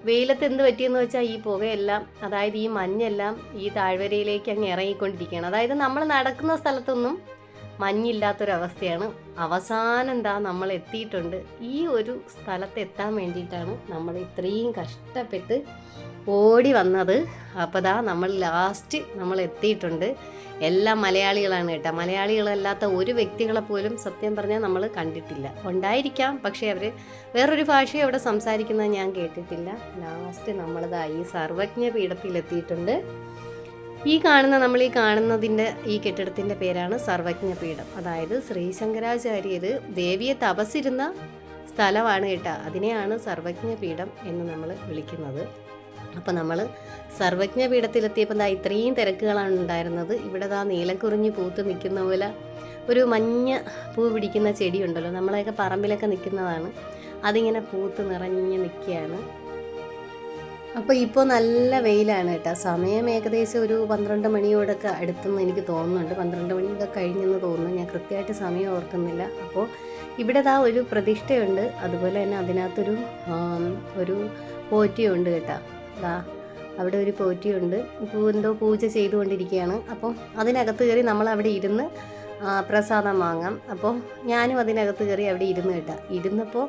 വെയിലത്ത് എന്ത് പറ്റിയെന്ന് വെച്ചാൽ ഈ പുകയെല്ലാം അതായത് ഈ മഞ്ഞെല്ലാം ഈ താഴ്വരയിലേക്ക് അങ്ങ് ഇറങ്ങിക്കൊണ്ടിരിക്കുകയാണ്. അതായത് നമ്മൾ നടക്കുന്ന സ്ഥലത്തൊന്നും മഞ്ഞില്ലാത്തൊരവസ്ഥയാണ്. അവസാനം എന്താ നമ്മൾ എത്തിയിട്ടുണ്ട് ഈ ഒരു സ്ഥലത്ത് എത്താൻ വേണ്ടിയിട്ടാണ് നമ്മൾ ഇത്രയും കഷ്ടപ്പെട്ട് ഓടി വന്നത്. അപ്പോൾ ദാ നമ്മൾ ലാസ്റ്റ് നമ്മൾ എത്തിയിട്ടുണ്ട്. എല്ലാ മലയാളികളാണ് കേട്ടോ. മലയാളികളല്ലാത്ത ഒരു വ്യക്തികളെ പോലും സത്യം പറഞ്ഞാൽ നമ്മൾ കണ്ടിട്ടില്ല. ഉണ്ടായിരിക്കാം പക്ഷേ അവർ വേറൊരു ഭാഷയും അവിടെ സംസാരിക്കുന്നത് ഞാൻ കേട്ടിട്ടില്ല. ലാസ്റ്റ് നമ്മളിതാ ഈ സർവജ്ഞ പീഠത്തിലെത്തിയിട്ടുണ്ട് ഈ കാണുന്ന നമ്മൾ ഈ കാണുന്നതിന്റെ ഈ കെട്ടിടത്തിന്റെ പേരാണ് സർവജ്ഞപീഠം. അതായത് ശ്രീ ശങ്കരാചാര്യർ ദേവിയെ തപസ്സിരുന്ന സ്ഥലമാണ് കേട്ടോ. അതിനെയാണ് സർവജ്ഞപീഠം എന്ന് നമ്മൾ വിളിക്കുന്നത്. അപ്പോൾ നമ്മൾ സർവജ്ഞ പീഠത്തിലെത്തിയപ്പോൾ ദാ ഇത്രയും തിരക്കുകളാണ് ഉണ്ടായിരുന്നത്. ഇവിടെ ദാ നീലക്കുറിഞ്ഞ് പൂത്ത് നിൽക്കുന്ന പോലെ ഒരു മഞ്ഞ പൂ പിടിക്കുന്ന ചെടിയുണ്ടല്ലോ. നമ്മളെയൊക്കെ പറമ്പിലൊക്കെ നിൽക്കുന്നതാണ്. അതിങ്ങനെ പൂത്ത് നിറഞ്ഞ് നിൽക്കുകയാണ്. അപ്പോൾ ഇപ്പോൾ നല്ല വെയിലാണ് കേട്ടോ. സമയം ഏകദേശം ഒരു പന്ത്രണ്ട് മണിയോടൊക്കെ അടുത്തെന്ന് എനിക്ക് തോന്നുന്നുണ്ട്. പന്ത്രണ്ട് മണിയൊക്കെ കഴിഞ്ഞെന്ന് തോന്നുന്നു. ഞാൻ കൃത്യമായിട്ട് സമയം ഓർക്കുന്നില്ല. അപ്പോൾ ഇവിടെ ദാ ഒരു പ്രതിഷ്ഠയുണ്ട്. അതുപോലെ തന്നെ അതിനകത്തൊരു ഒരു പോറ്റിയുണ്ട് കേട്ടോ. ദാ അവിടെ ഒരു പോറ്റിയുണ്ട്. എന്തോ പൂജ ചെയ്തുകൊണ്ടിരിക്കുകയാണ്. അപ്പോൾ അതിനകത്ത് കയറി നമ്മൾ അവിടെ ഇരുന്ന് പ്രസാദം വാങ്ങാം. അപ്പോൾ ഞാനും അതിനകത്ത് കയറി അവിടെ ഇരുന്ന് കേട്ടോ. ഇരുന്നപ്പോൾ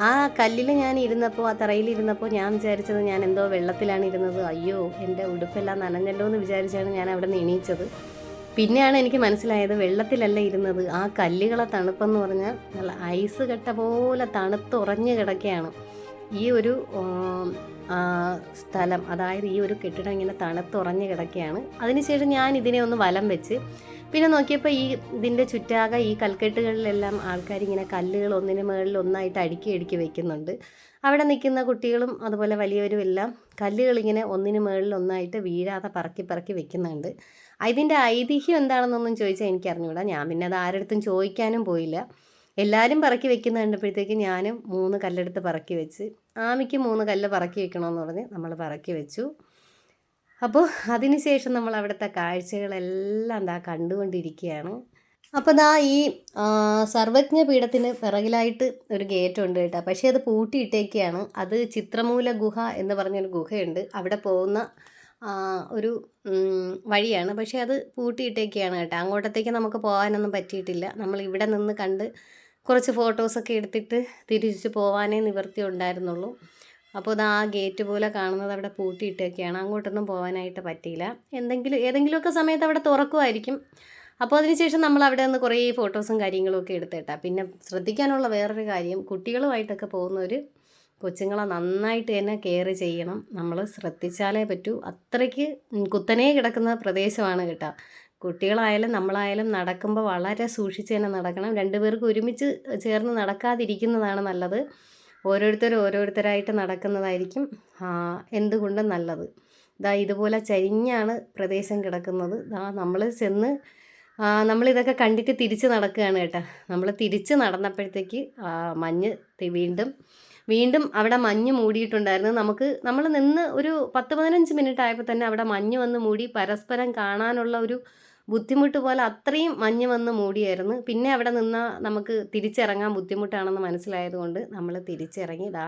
ആ കല്ലിൽ ഞാൻ ഇരുന്നപ്പോൾ ആ തറയിൽ ഇരുന്നപ്പോൾ ഞാൻ വിചാരിച്ചത് ഞാൻ എന്തോ വെള്ളത്തിലാണ് ഇരുന്നത്. അയ്യോ എന്റെ ഉടുപ്പെല്ലാം നനഞ്ഞല്ലോ എന്ന് വിചാരിച്ചാണ് ഞാൻ അവിടെ നിന്ന് എണീച്ചത്. പിന്നെയാണ് എനിക്ക് മനസ്സിലായത് വെള്ളത്തിലല്ല ഇരുന്നത്. ആ കല്ലുകളെ തണുപ്പെന്ന് പറഞ്ഞാൽ നല്ല ഐസ് കെട്ട പോലെ തണുത്തുറഞ്ഞ് കിടക്കുകയാണ്. ഈ ഒരു സ്ഥലം. അതായത് ഈ ഒരു കെട്ടിടം ഇങ്ങനെ തണുത്തുറഞ്ഞ് കിടക്കുകയാണ്. അതിനുശേഷം ഞാൻ ഇതിനെ ഒന്ന് വലം വെച്ച് പിന്നെ നോക്കിയപ്പോൾ ഈ ഇതിന്റെ ചുറ്റാകെ ഈ കൽക്കെട്ടുകളിലെല്ലാം ആൾക്കാരിങ്ങനെ കല്ലുകൾ ഒന്നിന് മുകളിൽ ഒന്നായിട്ട് അടുക്കി അടുക്കി വെക്കുന്നുണ്ട്. അവിടെ നിൽക്കുന്ന കുട്ടികളും അതുപോലെ വലിയവരും എല്ലാം കല്ലുകളിങ്ങനെ ഒന്നിന് മുകളിൽ ഒന്നായിട്ട് വീഴാതെ പറക്കി പറക്കി വെക്കുന്നുണ്ട്. ഇതിന്റെ ഐതിഹ്യം എന്താണെന്നൊന്നും ചോദിച്ചാൽ എനിക്ക് അറിഞ്ഞൂടാ ഞാൻ പിന്നെ അത് ആരുടെ ചോദിക്കാനും പോയില്ല. എല്ലാവരും പറക്കി വെക്കുന്ന കണ്ടപ്പോഴത്തേക്ക് ഞാനും മൂന്ന് കല്ലെടുത്ത് പറക്കി വെച്ച് ആമിക്ക് മൂന്ന് കല്ല് പറക്കി വെക്കണമെന്ന് പറഞ്ഞ് നമ്മൾ പറക്കി വെച്ചു. അപ്പോൾ അതിനുശേഷം നമ്മൾ അവിടുത്തെ കാഴ്ചകളെല്ലാം എന്താ കണ്ടുകൊണ്ടിരിക്കുകയാണ്. അപ്പോൾ ദാ ഈ സർവജ്ഞ പീഠത്തിന് പിറകിലായിട്ട് ഒരു ഗേറ്റ് ഉണ്ട് കേട്ടോ. പക്ഷേ അത് പൂട്ടിയിട്ടേക്കാണ്. അത് ചിത്രമൂല ഗുഹ എന്ന് പറഞ്ഞൊരു ഗുഹയുണ്ട്. അവിടെ പോകുന്ന ഒരു വഴിയാണ്. പക്ഷേ അത് പൂട്ടിയിട്ടേക്കാണ് കേട്ടോ. അങ്ങോട്ടത്തേക്ക് നമുക്ക് പോകാനൊന്നും പറ്റിയിട്ടില്ല. നമ്മൾ ഇവിടെ നിന്ന് കണ്ട് കുറച്ച് ഫോട്ടോസൊക്കെ എടുത്തിട്ട് തിരിച്ചു പോവാനേ നിവൃത്തി ഉണ്ടായിരുന്നുള്ളൂ. അപ്പോൾ അത് ആ ഗേറ്റ് പോലെ കാണുന്നത് അവിടെ പൂട്ടിയിട്ടൊക്കെയാണ്. അങ്ങോട്ടൊന്നും പോകാനായിട്ട് പറ്റിയില്ല. എന്തെങ്കിലും ഏതെങ്കിലുമൊക്കെ സമയത്ത് അവിടെ തുറക്കുമായിരിക്കും. അപ്പോൾ അതിനുശേഷം നമ്മൾ അവിടെ നിന്ന് കുറേ ഫോട്ടോസും കാര്യങ്ങളും ഒക്കെ എടുത്തേട്ടാ. പിന്നെ ശ്രദ്ധിക്കാനുള്ള വേറൊരു കാര്യം കുട്ടികളുമായിട്ടൊക്കെ പോകുന്നവർ കൊച്ചുങ്ങളെ നന്നായിട്ട് തന്നെ കെയർ ചെയ്യണം. നമ്മൾ ശ്രദ്ധിച്ചാലേ പറ്റൂ. അത്രയ്ക്ക് കുത്തനെ കിടക്കുന്ന പ്രദേശമാണ് കേട്ടോ. കുട്ടികളായാലും നമ്മളായാലും നടക്കുമ്പോൾ വളരെ സൂക്ഷിച്ച് തന്നെ നടക്കണം. രണ്ടുപേർക്കും ഒരുമിച്ച് ചേർന്ന് നടക്കാതിരിക്കുന്നതാണ് നല്ലത്. ഓരോരുത്തർ ഓരോരുത്തരായിട്ട് നടക്കുന്നതായിരിക്കും എന്തുകൊണ്ടും നല്ലത്. ഇതാ ഇതുപോലെ ചരിഞ്ഞാണ് പ്രദേശം കിടക്കുന്നത്. ഇതാ നമ്മൾ ചെന്ന് നമ്മളിതൊക്കെ കണ്ടിട്ട് തിരിച്ച് നടക്കുകയാണ് കേട്ടോ. നമ്മൾ തിരിച്ച് നടന്നപ്പോഴത്തേക്ക് മഞ്ഞ് വീണ്ടും വീണ്ടും അവിടെ മഞ്ഞ് മൂടിയിട്ടുണ്ടായിരുന്നു. നമുക്ക് നമ്മൾ നിന്ന് ഒരു പത്ത് പതിനഞ്ച് മിനിറ്റ് ആയപ്പോൾ തന്നെ അവിടെ മഞ്ഞ് വന്ന് മൂടി. പരസ്പരം കാണാനുള്ള ഒരു ബുദ്ധിമുട്ട് പോലെ അത്രയും മഞ്ഞ് വന്ന് മൂടിയായിരുന്നു. പിന്നെ അവിടെ നിന്നാൽ നമുക്ക് തിരിച്ചിറങ്ങാൻ ബുദ്ധിമുട്ടാണെന്ന് മനസ്സിലായതുകൊണ്ട് നമ്മൾ തിരിച്ചിറങ്ങി. ഇതാ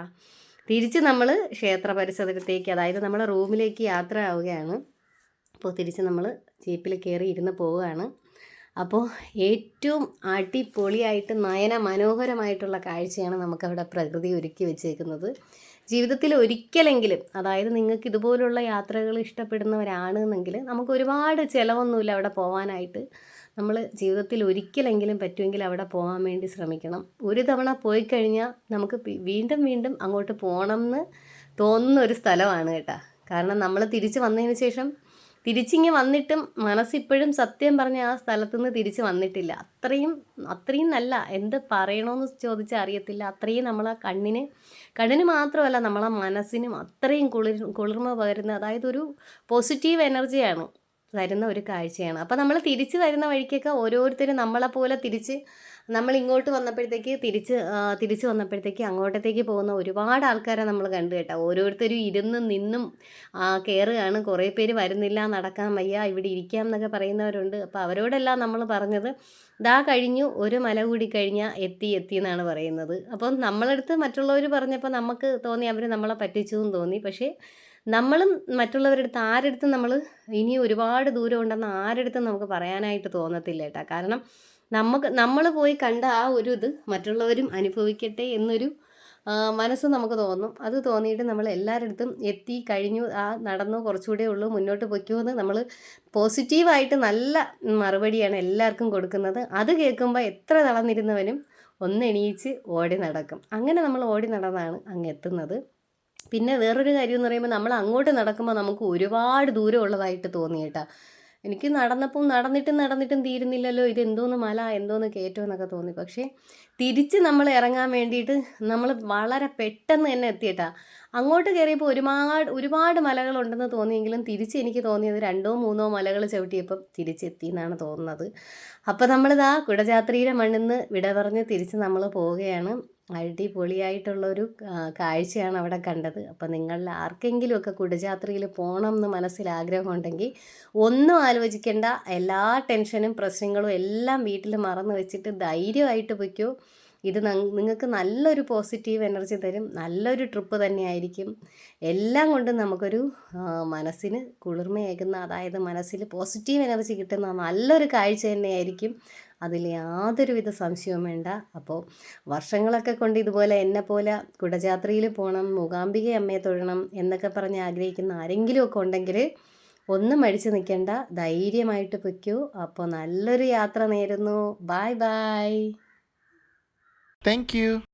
തിരിച്ച് നമ്മൾ ക്ഷേത്ര പരിസരത്തേക്ക് അതായത് നമ്മുടെ റൂമിലേക്ക് യാത്ര ആവുകയാണ്. അപ്പോൾ തിരിച്ച് നമ്മൾ ജീപ്പിൽ കയറി ഇരുന്ന് പോവുകയാണ്. അപ്പോൾ ഏറ്റവും അടിപൊളിയായിട്ട് നയന മനോഹരമായിട്ടുള്ള കാഴ്ചയാണ് നമുക്കവിടെ പ്രകൃതി ഒരുക്കി വെച്ചേക്കുന്നത്. ജീവിതത്തിൽ ഒരിക്കലെങ്കിലും അതായത് നിങ്ങൾക്ക് ഇതുപോലുള്ള യാത്രകൾ ഇഷ്ടപ്പെടുന്നവരാണ് എന്നെങ്കിൽ നമുക്ക് ഒരുപാട് ചിലവൊന്നുമില്ല അവിടെ പോകാനായിട്ട് നമ്മൾ ജീവിതത്തിൽ ഒരിക്കലെങ്കിലും പറ്റുമെങ്കിൽ അവിടെ പോകാൻ വേണ്ടി ശ്രമിക്കണം. ഒരു തവണ പോയി കഴിഞ്ഞാൽ നമുക്ക് വീണ്ടും വീണ്ടും അങ്ങോട്ട് പോകണം എന്ന് തോന്നുന്ന ഒരു സ്ഥലമാണ് കേട്ടോ. കാരണം നമ്മൾ തിരിച്ച് വന്നതിന് ശേഷം തിരിച്ചിങ്ങ് വന്നിട്ടും മനസ്സിപ്പോഴും സത്യം പറഞ്ഞ ആ സ്ഥലത്തു നിന്ന് തിരിച്ച് വന്നിട്ടില്ല. അത്രയും അത്രയും നല്ല എന്ത് പറയണമെന്ന് ചോദിച്ചാൽ അറിയത്തില്ല. അത്രയും നമ്മളെ കണ്ണിന് കണ്ണിന് മാത്രമല്ല നമ്മളെ മനസ്സിനും അത്രയും കുളിർ കുളിർമ പകരുന്ന അതായത് ഒരു പോസിറ്റീവ് എനർജിയാണ് തരുന്ന ഒരു കാഴ്ചയാണ്. അപ്പോൾ നമ്മൾ തിരിച്ച് വരുന്ന വഴിക്കൊക്കെ ഓരോരുത്തരും നമ്മളെപ്പോലെ തിരിച്ച് നമ്മൾ ഇങ്ങോട്ട് വന്നപ്പോഴത്തേക്ക് തിരിച്ച് തിരിച്ച് വന്നപ്പോഴത്തേക്ക് അങ്ങോട്ടത്തേക്ക് പോകുന്ന ഒരുപാട് ആൾക്കാരെ നമ്മൾ കണ്ടു കേട്ടോ. ഓരോരുത്തരും ഇരുന്ന് നിന്നും കയറുകയാണ് കുറേ പേര് വരുന്നില്ല നടക്കാൻ വയ്യ ഇവിടെ ഇരിക്കാം എന്നൊക്കെ പറയുന്നവരുണ്ട്. അപ്പോൾ അവരോടെല്ലാം നമ്മൾ പറഞ്ഞത് ദാ കഴിഞ്ഞു ഒരു മല കൂടി കഴിഞ്ഞാൽ എത്തി എത്തി എന്നാണ് പറയുന്നത്. അപ്പം നമ്മളടുത്ത് മറ്റുള്ളവർ പറഞ്ഞപ്പോൾ നമുക്ക് തോന്നി അവർ നമ്മളെ പറ്റിച്ചു എന്ന് തോന്നി. പക്ഷേ നമ്മളും മറ്റുള്ളവരുടെ അടുത്ത് ആരെടുത്തും നമ്മൾ ഇനി ഒരുപാട് ദൂരം ഉണ്ടെന്ന് ആരെടുത്തും നമുക്ക് പറയാനായിട്ട് തോന്നത്തില്ല കേട്ടോ. കാരണം നമുക്ക് നമ്മൾ പോയി കണ്ട ആ ഒരു ഇത് മറ്റുള്ളവരും അനുഭവിക്കട്ടെ എന്നൊരു മനസ്സ് നമുക്ക് തോന്നും. അത് തോന്നിയിട്ട് നമ്മൾ എല്ലാവരുടെ എത്തി കഴിഞ്ഞു ആ നടന്നു കുറച്ചുകൂടെ ഉള്ളൂ മുന്നോട്ട് പൊയ്ക്കുമെന്ന് നമ്മൾ പോസിറ്റീവായിട്ട് നല്ല മറുപടിയാണ് എല്ലാവർക്കും കൊടുക്കുന്നത്. അത് കേൾക്കുമ്പോൾ എത്ര തളർന്നിരുന്നവനും ഒന്നെണീച്ച് ഓടി നടക്കും. അങ്ങനെ നമ്മൾ ഓടി നടന്നാണ് അങ്ങ് എത്തുന്നത്. പിന്നെ വേറൊരു കാര്യം എന്ന് പറയുമ്പോൾ നമ്മൾ അങ്ങോട്ട് നടക്കുമ്പോൾ നമുക്ക് ഒരുപാട് ദൂരം ഉള്ളതായിട്ട് തോന്നി കേട്ടാ എനിക്ക് നടന്നപ്പം നടന്നിട്ടും നടന്നിട്ടും തീരുന്നില്ലല്ലോ. ഇത് എന്തോന്ന് മല എന്തോന്ന് കയറ്റം എന്നൊക്കെ തോന്നി. പക്ഷേ തിരിച്ച് നമ്മൾ ഇറങ്ങാൻ വേണ്ടിയിട്ട് നമ്മൾ വളരെ പെട്ടെന്ന് തന്നെ എത്തിയിട്ടാ. അങ്ങോട്ട് കയറിയപ്പോൾ ഒരുപാട് ഒരുപാട് മലകളുണ്ടെന്ന് തോന്നിയെങ്കിലും തിരിച്ച് എനിക്ക് തോന്നിയത് രണ്ടോ മൂന്നോ മലകൾ ചവിട്ടിയപ്പം തിരിച്ചെത്തി എന്നാണ് തോന്നുന്നത്. അപ്പോൾ നമ്മളിതാ കുടജാത്രിയുടെ മണ്ണിന്ന് വിട പറഞ്ഞ് തിരിച്ച് നമ്മൾ പോവുകയാണ്. അടിപൊളിയായിട്ടുള്ളൊരു കാഴ്ചയാണ് അവിടെ കണ്ടത്. അപ്പോൾ നിങ്ങളിൽ ആർക്കെങ്കിലുമൊക്കെ കുടജാത്രയിൽ പോകണം എന്ന് മനസ്സിൽ ആഗ്രഹമുണ്ടെങ്കിൽ ഒന്നും ആലോചിക്കേണ്ട. എല്ലാ ടെൻഷനും പ്രശ്നങ്ങളും എല്ലാം വീട്ടിൽ മറന്നു വെച്ചിട്ട് ധൈര്യമായിട്ട് പൊയ്ക്കോ. ഇത് നിങ്ങൾക്ക് നല്ലൊരു പോസിറ്റീവ് എനർജി തരും. നല്ലൊരു ട്രിപ്പ് തന്നെയായിരിക്കും. എല്ലാം കൊണ്ടും നമുക്കൊരു മനസ്സിന് കുളിർമയേകുന്ന അതായത് മനസ്സിൽ പോസിറ്റീവ് എനർജി കിട്ടുന്ന നല്ലൊരു കാഴ്ച തന്നെയായിരിക്കും. അതിൽ യാതൊരുവിധ സംശയവും വേണ്ട. അപ്പോൾ വർഷങ്ങളൊക്കെ കൊണ്ട് ഇതുപോലെ എന്നെ പോലെ കുടജാത്രയിൽ പോകണം മൂകാംബിക അമ്മയെ തൊഴണം എന്നൊക്കെ പറഞ്ഞ് ആഗ്രഹിക്കുന്ന ആരെങ്കിലുമൊക്കെ ഉണ്ടെങ്കിൽ ഒന്നും മടിച്ച് നിൽക്കേണ്ട. ധൈര്യമായിട്ട് പൊയ്ക്കൂ. അപ്പോൾ നല്ലൊരു യാത്ര നേരുന്നു. Bye bye thank you.